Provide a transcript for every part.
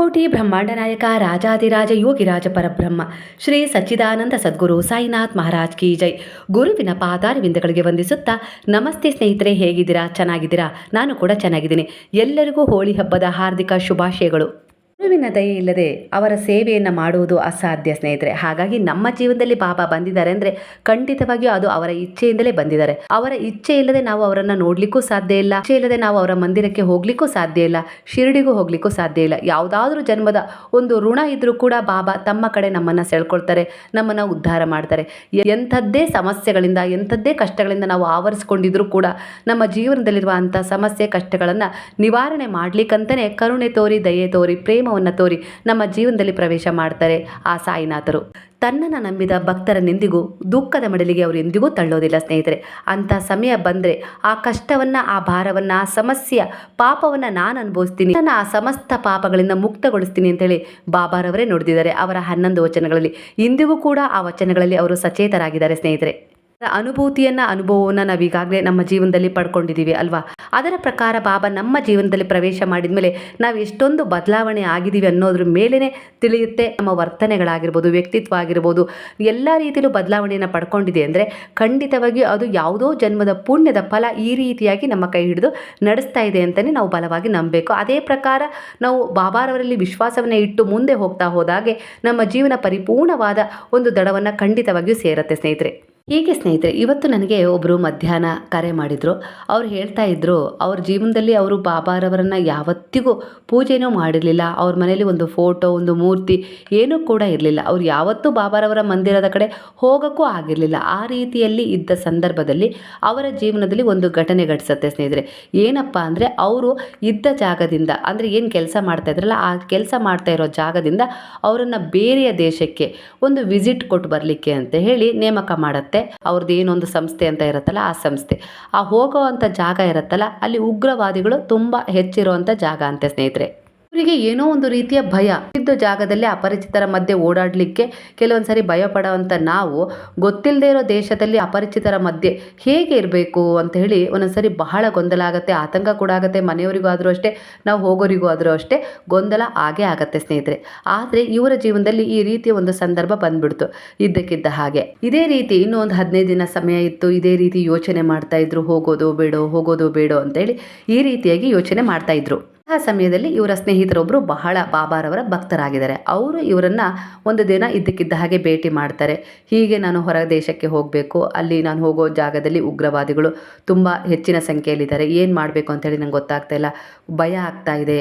ಶತಕೋಟಿ ಬ್ರಹ್ಮಾಂಡ ನಾಯಕ ರಾಜಾದಿರಾಜ ಯೋಗಿರಾಜ ಪರಬ್ರಹ್ಮ, ಶ್ರೀ ಸಚ್ಚಿದಾನಂದ ಸದ್ಗುರು ಸಾಯಿನಾಥ್ ಮಹಾರಾಜ್ ಕಿ ಜೈ. ಗುರುವಿನ ಪಾದಾರವಿಂದಗಳಿಗೆ ವಂದಿಸುತ್ತಾ, ನಮಸ್ತೆ ಸ್ನೇಹಿತರೆ, ಹೇಗಿದ್ದೀರಾ? ಚೆನ್ನಾಗಿದ್ದೀರಾ? ನಾನು ಕೂಡ ಚೆನ್ನಾಗಿದ್ದೀನಿ. ಎಲ್ಲರಿಗೂ ಹೋಳಿ ಹಬ್ಬದ ಹಾರ್ದಿಕ ಶುಭಾಶಯಗಳು. ಗುರುವಿನ ದಯೆ ಇಲ್ಲದೆ ಅವರ ಸೇವೆಯನ್ನು ಮಾಡುವುದು ಅಸಾಧ್ಯ, ಸ್ನೇಹಿತರೆ. ಹಾಗಾಗಿ ನಮ್ಮ ಜೀವನದಲ್ಲಿ ಬಾಬಾ ಬಂದಿದ್ದಾರೆ ಅಂದರೆ ಖಂಡಿತವಾಗಿಯೂ ಅದು ಅವರ ಇಚ್ಛೆಯಿಂದಲೇ ಬಂದಿದ್ದಾರೆ. ಅವರ ಇಚ್ಛೆ ಇಲ್ಲದೆ ನಾವು ಅವರನ್ನು ನೋಡ್ಲಿಕ್ಕೂ ಸಾಧ್ಯ ಇಲ್ಲ. ಇಚ್ಛೆ ಇಲ್ಲದೆ ನಾವು ಅವರ ಮಂದಿರಕ್ಕೆ ಹೋಗ್ಲಿಕ್ಕೂ ಸಾಧ್ಯ ಇಲ್ಲ. ಶಿರಡಿಗೂ ಹೋಗ್ಲಿಕ್ಕೂ ಸಾಧ್ಯ ಇಲ್ಲ. ಯಾವುದಾದ್ರೂ ಜನ್ಮದ ಒಂದು ಋಣ ಇದ್ರೂ ಕೂಡ ಬಾಬಾ ತಮ್ಮ ಕಡೆ ನಮ್ಮನ್ನು ಸೆಳ್ಕೊಳ್ತಾರೆ, ನಮ್ಮನ್ನು ಉದ್ಧಾರ ಮಾಡ್ತಾರೆ. ಎಂಥದ್ದೇ ಸಮಸ್ಯೆಗಳಿಂದ, ಎಂಥದ್ದೇ ಕಷ್ಟಗಳಿಂದ ನಾವು ಆವರಿಸ್ಕೊಂಡಿದ್ರೂ ಕೂಡ ನಮ್ಮ ಜೀವನದಲ್ಲಿರುವ ಅಂಥ ಸಮಸ್ಯೆ, ಕಷ್ಟಗಳನ್ನು ನಿವಾರಣೆ ಮಾಡ್ಲಿಕ್ಕಂತಲೇ ಕರುಣೆ ತೋರಿ, ದಯೆ ತೋರಿ ಪ್ರೇಮವನ್ನು ತೋರಿ ನಮ್ಮ ಜೀವನದಲ್ಲಿ ಪ್ರವೇಶ ಮಾಡ್ತಾರೆ ಆ ಸಾಯಿನಾಥರು. ತನ್ನನ್ನು ನಂಬಿದ ಭಕ್ತರನ್ನೆಂದಿಗೂ ದುಃಖದ ಮಡಲಿಗೆ ಅವರು ಎಂದಿಗೂ ತಳ್ಳೋದಿಲ್ಲ ಸ್ನೇಹಿತರೆ. ಅಂಥ ಸಮಯ ಬಂದರೆ ಆ ಕಷ್ಟವನ್ನು, ಆ ಭಾರವನ್ನು, ಆ ಸಮಸ್ಯೆಯ ಪಾಪವನ್ನು ನಾನು ಅನುಭವಿಸ್ತೀನಿ. ನನ್ನ ಆ ಸಮಸ್ತ ಪಾಪಗಳಿಂದ ಮುಕ್ತಗೊಳಿಸ್ತೀನಿ ಅಂತೇಳಿ ಬಾಬಾರವರೇ ನುಡಿದಿದ್ದಾರೆ ಅವರ ಹನ್ನೊಂದು ವಚನಗಳಲ್ಲಿ. ಇಂದಿಗೂ ಕೂಡ ಆ ವಚನಗಳಲ್ಲಿ ಅವರು ಸಚೇತರಾಗಿದ್ದಾರೆ ಸ್ನೇಹಿತರೆ. ಅನುಭೂತಿಯನ್ನು, ಅನುಭವವನ್ನು ನಾವು ಈಗಾಗಲೇ ನಮ್ಮ ಜೀವನದಲ್ಲಿ ಪಡ್ಕೊಂಡಿದ್ದೀವಿ ಅಲ್ವಾ? ಅದರ ಪ್ರಕಾರ ಬಾಬಾ ನಮ್ಮ ಜೀವನದಲ್ಲಿ ಪ್ರವೇಶ ಮಾಡಿದ ಮೇಲೆ ನಾವು ಎಷ್ಟೊಂದು ಬದಲಾವಣೆ ಆಗಿದ್ದೀವಿ ಅನ್ನೋದ್ರ ಮೇಲೇ ತಿಳಿಯುತ್ತೆ ನಮ್ಮ ವರ್ತನೆಗಳಾಗಿರ್ಬೋದು, ವ್ಯಕ್ತಿತ್ವ ಆಗಿರ್ಬೋದು. ಎಲ್ಲ ರೀತಿಯಲ್ಲೂ ಬದಲಾವಣೆಯನ್ನು ಪಡ್ಕೊಂಡಿದೆ ಅಂದರೆ ಖಂಡಿತವಾಗಿಯೂ ಅದು ಯಾವುದೋ ಜನ್ಮದ ಪುಣ್ಯದ ಫಲ ಈ ರೀತಿಯಾಗಿ ನಮ್ಮ ಕೈ ಹಿಡಿದು ನಡೆಸ್ತಾ ಇದೆ ಅಂತಲೇ ನಾವು ಬಲವಾಗಿ ನಂಬಬೇಕು. ಅದೇ ಪ್ರಕಾರ ನಾವು ಬಾಬಾರವರಲ್ಲಿ ವಿಶ್ವಾಸವನ್ನು ಇಟ್ಟು ಮುಂದೆ ಹೋಗ್ತಾ ಹೋದಾಗೆ ನಮ್ಮ ಜೀವನ ಪರಿಪೂರ್ಣವಾದ ಒಂದು ದಡವನ್ನು ಖಂಡಿತವಾಗಿಯೂ ಸೇರುತ್ತೆ ಸ್ನೇಹಿತರೆ. ಹೀಗೆ ಸ್ನೇಹಿತರೆ, ಇವತ್ತು ನನಗೆ ಒಬ್ಬರು ಮಧ್ಯಾಹ್ನ ಕರೆ ಮಾಡಿದರು. ಅವ್ರು ಹೇಳ್ತಾ ಇದ್ದರು ಅವ್ರ ಜೀವನದಲ್ಲಿ ಅವರು ಬಾಬಾರವರನ್ನು ಯಾವತ್ತಿಗೂ ಪೂಜೆನೂ ಮಾಡಿರಲಿಲ್ಲ. ಅವ್ರ ಮನೇಲಿ ಒಂದು ಫೋಟೋ ಒಂದು ಮೂರ್ತಿ ಏನೂ ಕೂಡ ಇರಲಿಲ್ಲ. ಅವ್ರು ಯಾವತ್ತೂ ಬಾಬಾರವರ ಮಂದಿರದ ಕಡೆ ಹೋಗೋಕ್ಕೂ ಆಗಿರಲಿಲ್ಲ. ಆ ರೀತಿಯಲ್ಲಿ ಇದ್ದ ಸಂದರ್ಭದಲ್ಲಿ ಅವರ ಜೀವನದಲ್ಲಿ ಒಂದು ಘಟನೆ ಘಟಿಸುತ್ತೆ ಸ್ನೇಹಿತರೆ. ಏನಪ್ಪ ಅಂದರೆ, ಅವರು ಇದ್ದ ಜಾಗದಿಂದ, ಅಂದರೆ ಏನು ಕೆಲಸ ಮಾಡ್ತಾ ಇದ್ರಲ್ಲ, ಆ ಕೆಲಸ ಮಾಡ್ತಾ ಇರೋ ಜಾಗದಿಂದ ಅವರನ್ನು ಬೇರೆಯ ದೇಶಕ್ಕೆ ಒಂದು ವಿಸಿಟ್ ಕೊಟ್ಟು ಬರಲಿಕ್ಕೆ ಅಂತ ಹೇಳಿ ನೇಮಕ ಮಾಡುತ್ತೆ. ಅವ್ರದ್ದು ಏನೊಂದು ಸಂಸ್ಥೆ ಅಂತ ಇರುತ್ತಲ್ಲ ಆ ಸಂಸ್ಥೆ. ಆ ಹೋಗೋವಂಥ ಜಾಗ ಇರುತ್ತಲ್ಲ, ಅಲ್ಲಿ ಉಗ್ರವಾದಿಗಳು ತುಂಬ ಹೆಚ್ಚಿರುವಂಥ ಜಾಗ ಅಂತೆ ಸ್ನೇಹಿತರೆ. ಇವರಿಗೆ ಏನೋ ಒಂದು ರೀತಿಯ ಭಯ. ಇದ್ದ ಜಾಗದಲ್ಲಿ ಅಪರಿಚಿತರ ಮಧ್ಯೆ ಓಡಾಡಲಿಕ್ಕೆ ಕೆಲವೊಂದು ಸರಿ ಭಯ ಪಡೋವಂಥ ನಾವು ಗೊತ್ತಿಲ್ಲದೆ ಇರೋ ದೇಶದಲ್ಲಿ ಅಪರಿಚಿತರ ಮಧ್ಯೆ ಹೇಗೆ ಇರಬೇಕು ಅಂತ ಹೇಳಿ ಒಂದೊಂದ್ಸರಿ ಬಹಳ ಗೊಂದಲ ಆಗುತ್ತೆ. ಆತಂಕ ಕೂಡ ಆಗುತ್ತೆ. ಮನೆಯವರಿಗೂ ಆದರೂ ಅಷ್ಟೇ, ನಾವು ಹೋಗೋರಿಗೂ ಆದರೂ ಅಷ್ಟೇ ಗೊಂದಲ ಆಗೇ ಆಗುತ್ತೆ ಸ್ನೇಹಿತರೆ. ಆದರೆ ಇವರ ಜೀವನದಲ್ಲಿ ಈ ರೀತಿಯ ಒಂದು ಸಂದರ್ಭ ಬಂದ್ಬಿಡ್ತು. ಇದ್ದಕ್ಕಿದ್ದ ಹಾಗೆ. ಇದೇ ರೀತಿ ಇನ್ನೂ ಒಂದು ಹದಿನೈದು ದಿನ ಸಮಯ ಇತ್ತು. ಇದೇ ರೀತಿ ಯೋಚನೆ ಮಾಡ್ತಾ ಇದ್ರು. ಹೋಗೋದು ಬೇಡೋ ಹೋಗೋದು ಬೇಡೋ ಅಂತೇಳಿ ಈ ರೀತಿಯಾಗಿ ಯೋಚನೆ ಮಾಡ್ತಾ ಇದ್ರು. ಆ ಸಮಯದಲ್ಲಿ ಇವರ ಸ್ನೇಹಿತರೊಬ್ಬರು ಬಹಳ ಬಾಬಾರವರ ಭಕ್ತರಾಗಿದ್ದಾರೆ. ಅವರು ಇವರನ್ನು ಒಂದು ದಿನ ಇದ್ದಕ್ಕಿದ್ದ ಹಾಗೆ ಭೇಟಿ ಮಾಡ್ತಾರೆ. ಹೀಗೆ ನಾನು ಹೊರ ದೇಶಕ್ಕೆ ಹೋಗಬೇಕು. ಅಲ್ಲಿ ನಾನು ಹೋಗೋ ಜಾಗದಲ್ಲಿ ಉಗ್ರವಾದಿಗಳು ತುಂಬ ಹೆಚ್ಚಿನ ಸಂಖ್ಯೆಯಲ್ಲಿದ್ದಾರೆ. ಏನು ಮಾಡಬೇಕು ಅಂತೇಳಿ ನಂಗೆ ಗೊತ್ತಾಗ್ತಾ ಇಲ್ಲ. ಭಯ ಆಗ್ತಾ ಇದೆ.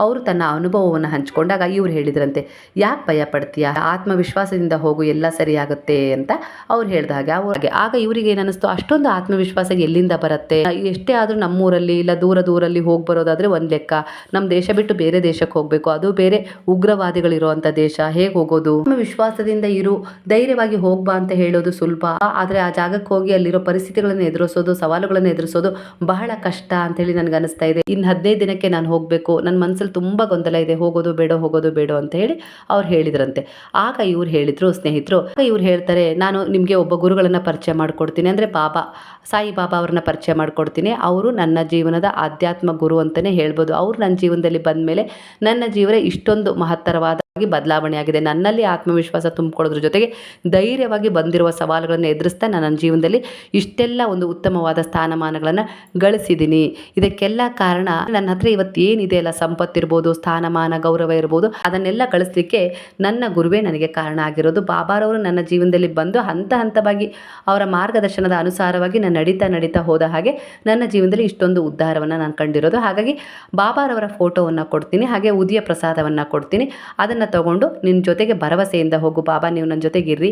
ಅವರು ತನ್ನ ಅನುಭವವನ್ನು ಹಂಚ್ಕೊಂಡಾಗ ಇವ್ರು ಹೇಳಿದ್ರಂತೆ, ಯಾಕೆ ಭಯ ಪಡ್ತೀಯ? ಆತ್ಮವಿಶ್ವಾಸದಿಂದ ಹೋಗು, ಎಲ್ಲ ಸರಿಯಾಗುತ್ತೆ ಅಂತ ಅವ್ರು ಹೇಳಿದ ಹಾಗೆ. ಅವ್ರಿಗೆ ಆಗ ಇವರಿಗೆ ಏನಿಸ್ತು ಅಷ್ಟೊಂದು ಆತ್ಮವಿಶ್ವಾಸ ಎಲ್ಲಿಂದ ಬರುತ್ತೆ? ಎಷ್ಟೇ ಆದರೂ ನಮ್ಮೂರಲ್ಲಿ ಇಲ್ಲ, ದೂರ ದೂರಲ್ಲಿ ಹೋಗಿ ಬರೋದಾದರೆ ಒಂದು ಲೆಕ್ಕ. ನಮ್ಮ ದೇಶ ಬಿಟ್ಟು ಬೇರೆ ದೇಶಕ್ಕೆ ಹೋಗಬೇಕು. ಅದು ಬೇರೆ ಉಗ್ರವಾದಿಗಳಿರುವಂಥ ದೇಶ. ಹೇಗೆ ಹೋಗೋದು? ನಮ್ಮ ವಿಶ್ವಾಸದಿಂದ ಇರು. ಧೈರ್ಯವಾಗಿ ಹೋಗ್ಬಾ ಅಂತ ಹೇಳೋದು ಸುಲಭ. ಆದರೆ ಆ ಜಾಗಕ್ಕೆ ಹೋಗಿ ಅಲ್ಲಿರೋ ಪರಿಸ್ಥಿತಿಗಳನ್ನು ಎದುರಿಸೋದು, ಸವಾಲುಗಳನ್ನು ಎದುರಿಸೋದು ಬಹಳ ಕಷ್ಟ ಅಂತೇಳಿ ನನಗೆ ಅನಿಸ್ತಾ ಇದೆ. ಇನ್ನು ಹದಿನೈದು ದಿನಕ್ಕೆ ನಾನು ಹೋಗಬೇಕು. ನನ್ನ ಮನಸ್ಸಲ್ಲಿ ತುಂಬ ಗೊಂದಲ ಇದೆ. ಹೋಗೋದು ಬೇಡ ಹೋಗೋದು ಬೇಡ ಅಂತ ಹೇಳಿ ಅವ್ರು ಹೇಳಿದ್ರಂತೆ. ಆಗ ಇವ್ರು ಹೇಳಿದ್ರು ಸ್ನೇಹಿತರು ಇವ್ರು ಹೇಳ್ತಾರೆ, ನಾನು ನಿಮಗೆ ಒಬ್ಬ ಗುರುಗಳನ್ನು ಪರಿಚಯ ಮಾಡಿಕೊಡ್ತೀನಿ. ಅಂದರೆ ಬಾಬಾ ಸಾಯಿ ಬಾಬಾ ಅವ್ರನ್ನ ಪರಿಚಯ ಮಾಡಿಕೊಡ್ತೀನಿ. ಅವರು ನನ್ನ ಜೀವನದ ಆಧ್ಯಾತ್ಮ ಗುರು ಅಂತಲೇ ಹೇಳ್ಬೋದು. ಅವ್ರು ನನ್ನ ಜೀವನದಲ್ಲಿ ಬಂದ ಮೇಲೆ ನನ್ನ ಜೀವನ ಇಷ್ಟೊಂದು ಮಹತ್ತರವಾದ ಬದಲಾವಣೆ ಆಗಿದೆ ನನ್ನಲ್ಲಿ ಆತ್ಮವಿಶ್ವಾಸ ತುಂಬಿಕೊಳ್ಳೋದ್ರ ಜೊತೆಗೆ ಧೈರ್ಯವಾಗಿ ಬಂದಿರುವ ಸವಾಲುಗಳನ್ನು ಎದುರಿಸ್ತಾ ನಾನು ನನ್ನ ಜೀವನದಲ್ಲಿ ಇಷ್ಟೆಲ್ಲ ಒಂದು ಉತ್ತಮವಾದ ಸ್ಥಾನಮಾನಗಳನ್ನು ಗಳಿಸಿದ್ದೀನಿ. ಇದಕ್ಕೆಲ್ಲ ಕಾರಣ ನನ್ನ ಹತ್ರ ಇವತ್ತು ಏನಿದೆ ಅಲ್ಲ? ಸಂಪತ್ತಿರ್ಬೋದು ಸ್ಥಾನಮಾನ, ಗೌರವ ಇರ್ಬೋದು, ಅದನ್ನೆಲ್ಲ ಗಳಿಸ್ಲಿಕ್ಕೆ ನನ್ನ ಗುರುವೇ ನನಗೆ ಕಾರಣ ಆಗಿರೋದು. ಬಾಬಾರವರು ನನ್ನ ಜೀವನದಲ್ಲಿ ಬಂದು ಹಂತ ಹಂತವಾಗಿ ಅವರ ಮಾರ್ಗದರ್ಶನದ ಅನುಸಾರವಾಗಿ ನಾನು ನಡೀತಾ ನಡೀತಾ ಹೋದ ಹಾಗೆ ನನ್ನ ಜೀವನದಲ್ಲಿ ಇಷ್ಟೊಂದು ಉದ್ಧಾರವನ್ನು ನಾನು ಕಂಡಿರೋದು. ಹಾಗಾಗಿ ಬಾಬಾರವರ ಫೋಟೋವನ್ನು ಕೊಡ್ತೀನಿ, ಹಾಗೆ ಉದಿಯ ಪ್ರಸಾದವನ್ನು ಕೊಡ್ತೀನಿ. ಅದನ್ನು ತಗೊಂಡು ನಿನ್ನ ಜೊತೆಗೆ ಭರವಸೆಯಿಂದ ಹೋಗು, ಬಾಬಾ ನೀವು ನನ್ನ ಜೊತೆಗಿರ್ರಿ.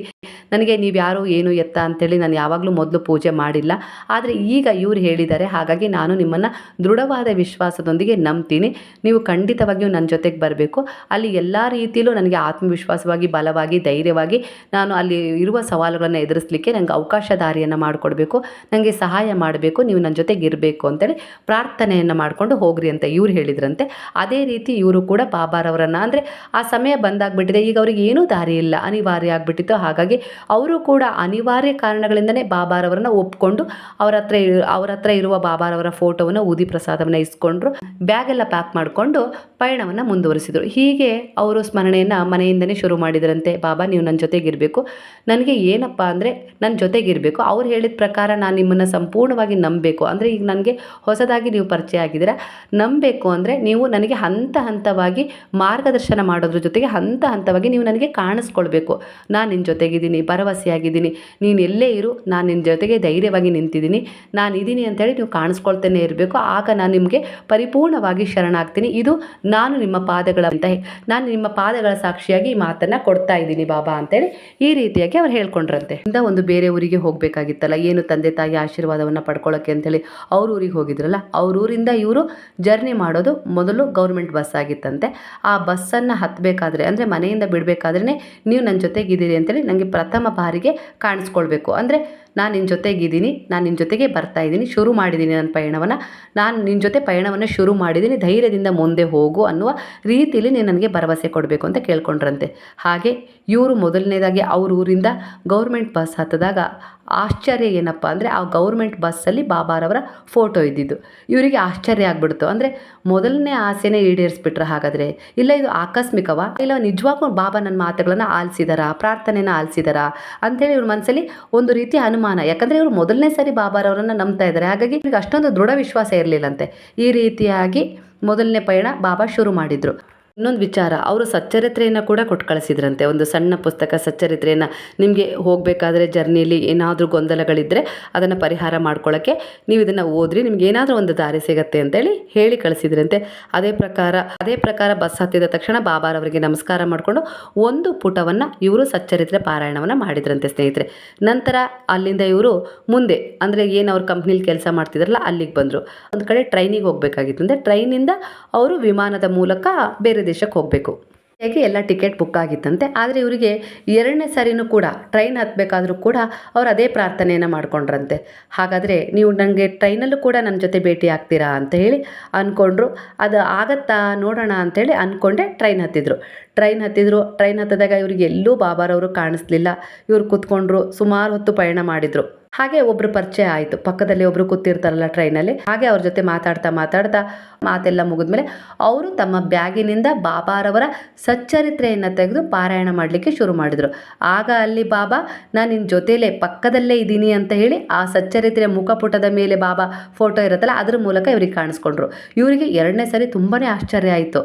ನನಗೆ ನೀವು ಯಾರು, ಏನು, ಎತ್ತ ಅಂತೇಳಿ ನಾನು ಯಾವಾಗಲೂ ಮೊದಲು ಪೂಜೆ ಮಾಡಿಲ್ಲ. ಆದರೆ ಈಗ ಇವ್ರು ಹೇಳಿದ್ದಾರೆ, ಹಾಗಾಗಿ ನಾನು ನಿಮ್ಮನ್ನು ದೃಢವಾದ ವಿಶ್ವಾಸದೊಂದಿಗೆ ನಂಬ್ತೀನಿ. ನೀವು ಖಂಡಿತವಾಗಿಯೂ ನನ್ನ ಜೊತೆಗೆ ಬರಬೇಕು. ಅಲ್ಲಿ ಎಲ್ಲ ರೀತಿಯಲ್ಲೂ ನನಗೆ ಆತ್ಮವಿಶ್ವಾಸವಾಗಿ, ಬಲವಾಗಿ, ಧೈರ್ಯವಾಗಿ ನಾನು ಅಲ್ಲಿ ಇರುವ ಸವಾಲುಗಳನ್ನು ಎದುರಿಸಲಿಕ್ಕೆ ನನಗೆ ಅವಕಾಶ ದಾರಿಯನ್ನು ಮಾಡಿಕೊಡ್ಬೇಕು. ನನಗೆ ಸಹಾಯ ಮಾಡಬೇಕು, ನೀವು ನನ್ನ ಜೊತೆಗೆ ಇರಬೇಕು ಅಂತೇಳಿ ಪ್ರಾರ್ಥನೆಯನ್ನು ಮಾಡಿಕೊಂಡು ಹೋಗ್ರಿ ಅಂತ ಇವ್ರು ಹೇಳಿದ್ರಂತೆ. ಅದೇ ರೀತಿ ಇವರು ಕೂಡ ಬಾಬಾರವರನ್ನು ಅಂದರೆ ಆ ಸಮಯ ಬಂದಾಗ್ಬಿಟ್ಟಿದೆ, ಈಗ ಅವ್ರಿಗೆ ಏನೂ ದಾರಿ ಇಲ್ಲ, ಅನಿವಾರ್ಯ ಆಗಿಬಿಟ್ಟಿತ್ತು. ಹಾಗಾಗಿ ಅವರು ಕೂಡ ಅನಿವಾರ್ಯ ಕಾರಣಗಳಿಂದನೇ ಬಾಬಾರವರನ್ನ ಒಪ್ಕೊಂಡು ಅವ್ರ ಹತ್ರ ಅವ್ರ ಹತ್ರ ಇರುವ ಬಾಬಾರವರ ಫೋಟೋವನ್ನು ಊದಿ ಪ್ರಸಾದವನ್ನು ಇಸ್ಕೊಂಡ್ರು. ಬ್ಯಾಗೆಲ್ಲ ಪ್ಯಾಕ್ ಮಾಡಿಕೊಂಡು ಪಯಣವನ್ನು ಮುಂದುವರಿಸಿದರು. ಹೀಗೆ ಅವರು ಸ್ಮರಣೆಯನ್ನು ಮನೆಯಿಂದನೇ ಶುರು ಮಾಡಿದ್ರಂತೆ, ಬಾಬಾ, ನೀವು ನನ್ನ ಜೊತೆಗಿರಬೇಕು. ನನಗೆ ಏನಪ್ಪ ಅಂದರೆ ನನ್ನ ಜೊತೆಗಿರಬೇಕು. ಅವ್ರು ಹೇಳಿದ ಪ್ರಕಾರ ನಾನು ನಿಮ್ಮನ್ನು ಸಂಪೂರ್ಣವಾಗಿ ನಂಬಬೇಕು. ಅಂದರೆ ಈಗ ನನಗೆ ಹೊಸದಾಗಿ ನೀವು ಪರಿಚಯ ಆಗಿದ್ದೀರಾ. ನಂಬಬೇಕು ಅಂದರೆ ನೀವು ನನಗೆ ಹಂತ ಹಂತವಾಗಿ ಮಾರ್ಗದರ್ಶನ ಮಾಡೋದ್ರ ಜೊತೆಗೆ ಹಂತ ಹಂತವಾಗಿ ನೀವು ನನಗೆ ಕಾಣಿಸ್ಕೊಳ್ಬೇಕು. ನಾನು ನಿನ್ನ ಜೊತೆಗಿದ್ದೀನಿ, ಭರವಸೆಯಾಗಿದ್ದೀನಿ. ನೀನು ಎಲ್ಲೇ ಇರು, ನಾನು ನಿನ್ನ ಜೊತೆಗೆ ಧೈರ್ಯವಾಗಿ ನಿಂತಿದ್ದೀನಿ. ನಾನು ಇದ್ದೀನಿ ಅಂತೇಳಿ ನೀವು ಕಾಣಿಸ್ಕೊಳ್ತಾನೆ ಇರಬೇಕು. ಆಗ ನಾನು ನಿಮಗೆ ಪರಿಪೂರ್ಣವಾಗಿ ಶರಣಾಗ್ತೀನಿ. ಇದು ನಾನು ನಿಮ್ಮ ಪಾದಗಳ ಅಂತ ನಾನು ನಿಮ್ಮ ಪಾದಗಳ ಸಾಕ್ಷಿಯಾಗಿ ಈ ಮಾತನ್ನು ಕೊಡ್ತಾ ಇದ್ದೀನಿ ಬಾಬಾ ಅಂತೇಳಿ ಈ ರೀತಿಯಾಗಿ ಅವ್ರು ಹೇಳ್ಕೊಂಡ್ರಂತೆ. ಇಂದ ಒಂದು ಬೇರೆ ಊರಿಗೆ ಹೋಗಬೇಕಾಗಿತ್ತಲ್ಲ, ಏನು ತಂದೆ ತಾಯಿ ಆಶೀರ್ವಾದವನ್ನು ಪಡ್ಕೊಳ್ಳೋಕ್ಕೆ ಅಂತೇಳಿ ಅವ್ರ ಊರಿಗೆ ಹೋಗಿದ್ರಲ್ಲ ಅವ್ರ ಊರಿಂದ ಇವರು ಜರ್ನಿ ಮಾಡೋದು ಮೊದಲು ಗೌರ್ಮೆಂಟ್ ಬಸ್ ಆಗಿತ್ತಂತೆ. ಆ ಬಸ್ಸನ್ನು ಹತ್ತಬೇಕಾದ್ರೆ ಅಂದರೆ ಮನೆಯಿಂದ ಬಿಡಬೇಕಾದ್ರೆ ನೀವು ನನ್ನ ಜೊತೆಗಿದ್ದೀರಿ ಅಂತೇಳಿ ನನಗೆ ಪ್ರಥಮ ಬಾರಿಗೆ ಕಾಣಿಸ್ಕೊಳ್ಬೇಕು. ಅಂದರೆ ನಾನು ನಿನ್ನ ಜೊತೆಗಿದ್ದೀನಿ, ನಾನು ನಿನ್ನ ಜೊತೆಗೆ ಬರ್ತಾ ಇದ್ದೀನಿ, ಶುರು ಮಾಡಿದ್ದೀನಿ ನನ್ನ ಪಯಣವನ್ನು. ನಾನು ನಿನ್ನ ಜೊತೆ ಪಯಣವನ್ನು ಶುರು ಮಾಡಿದ್ದೀನಿ, ಧೈರ್ಯದಿಂದ ಮುಂದೆ ಹೋಗು ಅನ್ನುವ ರೀತಿಯಲ್ಲಿ ನೀನು ನನಗೆ ಭರವಸೆ ಕೊಡಬೇಕು ಅಂತ ಕೇಳ್ಕೊಂಡ್ರಂತೆ. ಹಾಗೆ ಇವರು ಮೊದಲನೇದಾಗಿ ಅವ್ರ ಊರಿಂದ ಗೌರ್ಮೆಂಟ್ ಬಸ್ ಹತ್ತಿದಾಗ ಆಶ್ಚರ್ಯ ಏನಪ್ಪ ಅಂದರೆ ಆ ಗೌರ್ಮೆಂಟ್ ಬಸ್ಸಲ್ಲಿ ಬಾಬಾರವರ ಫೋಟೋ ಇದ್ದಿದ್ದು. ಇವರಿಗೆ ಆಶ್ಚರ್ಯ ಆಗಿಬಿಡ್ತು. ಅಂದರೆ ಮೊದಲನೇ ಆಸೆನೇ ಈಡೇರಿಸ್ಬಿಟ್ರೆ ಹಾಗಾದರೆ? ಇಲ್ಲ ಇದು ಆಕಸ್ಮಿಕವಾ? ಇಲ್ಲ ನಿಜವಾಗೂ ಬಾಬಾ ನನ್ನ ಮಾತುಗಳನ್ನು ಆಲಿಸಿದಾರಾ? ಪ್ರಾರ್ಥನೆನ ಆಲಿಸಿದಾರಾ? ಅಂಥೇಳಿ ಇವ್ರ ಮನಸ್ಸಲ್ಲಿ ಒಂದು ರೀತಿ ಅನುಮಾನ. ಯಾಕಂದರೆ ಇವರು ಮೊದಲನೇ ಸಾರಿ ಬಾಬಾರವರನ್ನು ನಂಬ್ತಾ ಇದ್ದಾರೆ ಹಾಗಾಗಿ ಇವ್ರಿಗೆ ಅಷ್ಟೊಂದು ದೃಢ ವಿಶ್ವಾಸ ಇರಲಿಲ್ಲಂತೆ. ಈ ರೀತಿಯಾಗಿ ಮೊದಲನೇ ಪಯಣ ಬಾಬಾ ಶುರು ಮಾಡಿದರು. ಇನ್ನೊಂದು ವಿಚಾರ, ಅವರು ಸಚ್ಚರಿತ್ರೆಯನ್ನು ಕೂಡ ಕೊಟ್ಟು ಕಳಿಸಿದ್ರಂತೆ. ಒಂದು ಸಣ್ಣ ಪುಸ್ತಕ ಸಚ್ಚರಿತ್ರೆಯನ್ನು ನಿಮಗೆ ಹೋಗಬೇಕಾದ್ರೆ ಜರ್ನಿಯಲ್ಲಿ ಏನಾದರೂ ಗೊಂದಲಗಳಿದ್ದರೆ ಅದನ್ನು ಪರಿಹಾರ ಮಾಡ್ಕೊಳ್ಳೋಕ್ಕೆ ನೀವು ಇದನ್ನು ಓದ್ರಿ, ನಿಮ್ಗೆ ಏನಾದರೂ ಒಂದು ದಾರಿ ಸಿಗತ್ತೆ ಅಂತೇಳಿ ಹೇಳಿ ಕಳಿಸಿದ್ರಂತೆ. ಅದೇ ಪ್ರಕಾರ ಅದೇ ಪ್ರಕಾರ ಬಸ್ ಹತ್ತಿದ ತಕ್ಷಣ ಬಾಬಾರವರಿಗೆ ನಮಸ್ಕಾರ ಮಾಡಿಕೊಂಡು ಒಂದು ಪುಟವನ್ನು ಇವರು ಸಚ್ಚರಿತ್ರೆ ಪಾರಾಯಣವನ್ನು ಮಾಡಿದ್ರಂತೆ ಸ್ನೇಹಿತರೆ. ನಂತರ ಅಲ್ಲಿಂದ ಇವರು ಮುಂದೆ, ಅಂದರೆ ಏನು ಅವ್ರ ಕಂಪ್ನಿಲಿ ಕೆಲಸ ಮಾಡ್ತಿದ್ರಲ್ಲ ಅಲ್ಲಿಗೆ ಬಂದರು. ಒಂದು ಕಡೆ ಟ್ರೈನಿಗೆ ಹೋಗಬೇಕಾಗಿತ್ತು. ಅಂದರೆ ಟ್ರೈನಿಂದ ಅವರು ವಿಮಾನದ ಮೂಲಕ ಬೇರೆ ದೇಶಕ್ಕೆ ಹೋಗಬೇಕು. ಹೇಗೆ ಎಲ್ಲ ಟಿಕೆಟ್ ಬುಕ್ ಆಗಿತ್ತಂತೆ, ಆದರೆ ಇವರಿಗೆ ಎರಡನೇ ಸಾರಿನೂ ಕೂಡ ಟ್ರೈನ್ ಹತ್ತಬೇಕಾದ್ರೂ ಕೂಡ ಅವ್ರು ಅದೇ ಪ್ರಾರ್ಥನೆಯನ್ನು ಮಾಡ್ಕೊಂಡ್ರಂತೆ. ಹಾಗಾದರೆ ನೀವು ನನಗೆ ಟ್ರೈನಲ್ಲೂ ಕೂಡ ನನ್ನ ಜೊತೆ ಭೇಟಿ ಆಗ್ತೀರಾ ಅಂತ ಹೇಳಿ ಅಂದ್ಕೊಂಡ್ರು ಅದು ಆಗತ್ತಾ ನೋಡೋಣ ಅಂತೇಳಿ ಅಂದ್ಕೊಂಡೆ ಟ್ರೈನ್ ಹತ್ತಿದ್ರು. ಟ್ರೈನ್ ಹತ್ತಿದ್ರು ಟ್ರೈನ್ ಹತ್ತಿದಾಗ ಇವ್ರಿಗೆ ಎಲ್ಲೂ ಬಾಬಾರವರು ಕಾಣಿಸ್ಲಿಲ್ಲ. ಇವರು ಕೂತ್ಕೊಂಡ್ರು, ಸುಮಾರು ಹೊತ್ತು ಪಯಣ ಮಾಡಿದ್ರು. ಹಾಗೆ ಒಬ್ರು ಪರಿಚಯ ಆಯಿತು. ಪಕ್ಕದಲ್ಲಿ ಒಬ್ರು ಕೂತಿರ್ತಾರಲ್ಲ ಟ್ರೈನಲ್ಲಿ. ಹಾಗೆ ಅವ್ರ ಜೊತೆ ಮಾತಾಡ್ತಾ ಮಾತಾಡ್ತಾ ಮಾತೆಲ್ಲ ಮುಗಿದ್ಮೇಲೆ ಅವರು ತಮ್ಮ ಬ್ಯಾಗಿನಿಂದ ಬಾಬಾರವರ ಸಚ್ಚರಿತ್ರೆಯನ್ನು ತೆಗೆದು ಪಾರಾಯಣ ಮಾಡಲಿಕ್ಕೆ ಶುರು ಮಾಡಿದರು. ಆಗ ಅಲ್ಲಿ, ಬಾಬಾ, ನಾನು ನಿನ್ನ ಜೊತೆಲೇ ಪಕ್ಕದಲ್ಲೇ ಇದ್ದೀನಿ ಅಂತ ಹೇಳಿ ಆ ಸಚ್ಚರಿತ್ರೆಯ ಮುಖಪುಟದ ಮೇಲೆ ಬಾಬಾ ಫೋಟೋ ಇರುತ್ತಲ್ಲ, ಅದ್ರ ಮೂಲಕ ಇವ್ರಿಗೆ ಕಾಣಿಸ್ಕೊಂಡ್ರು. ಇವರಿಗೆ ಎರಡನೇ ಸರಿ ತುಂಬಾ ಆಶ್ಚರ್ಯ ಆಯಿತು.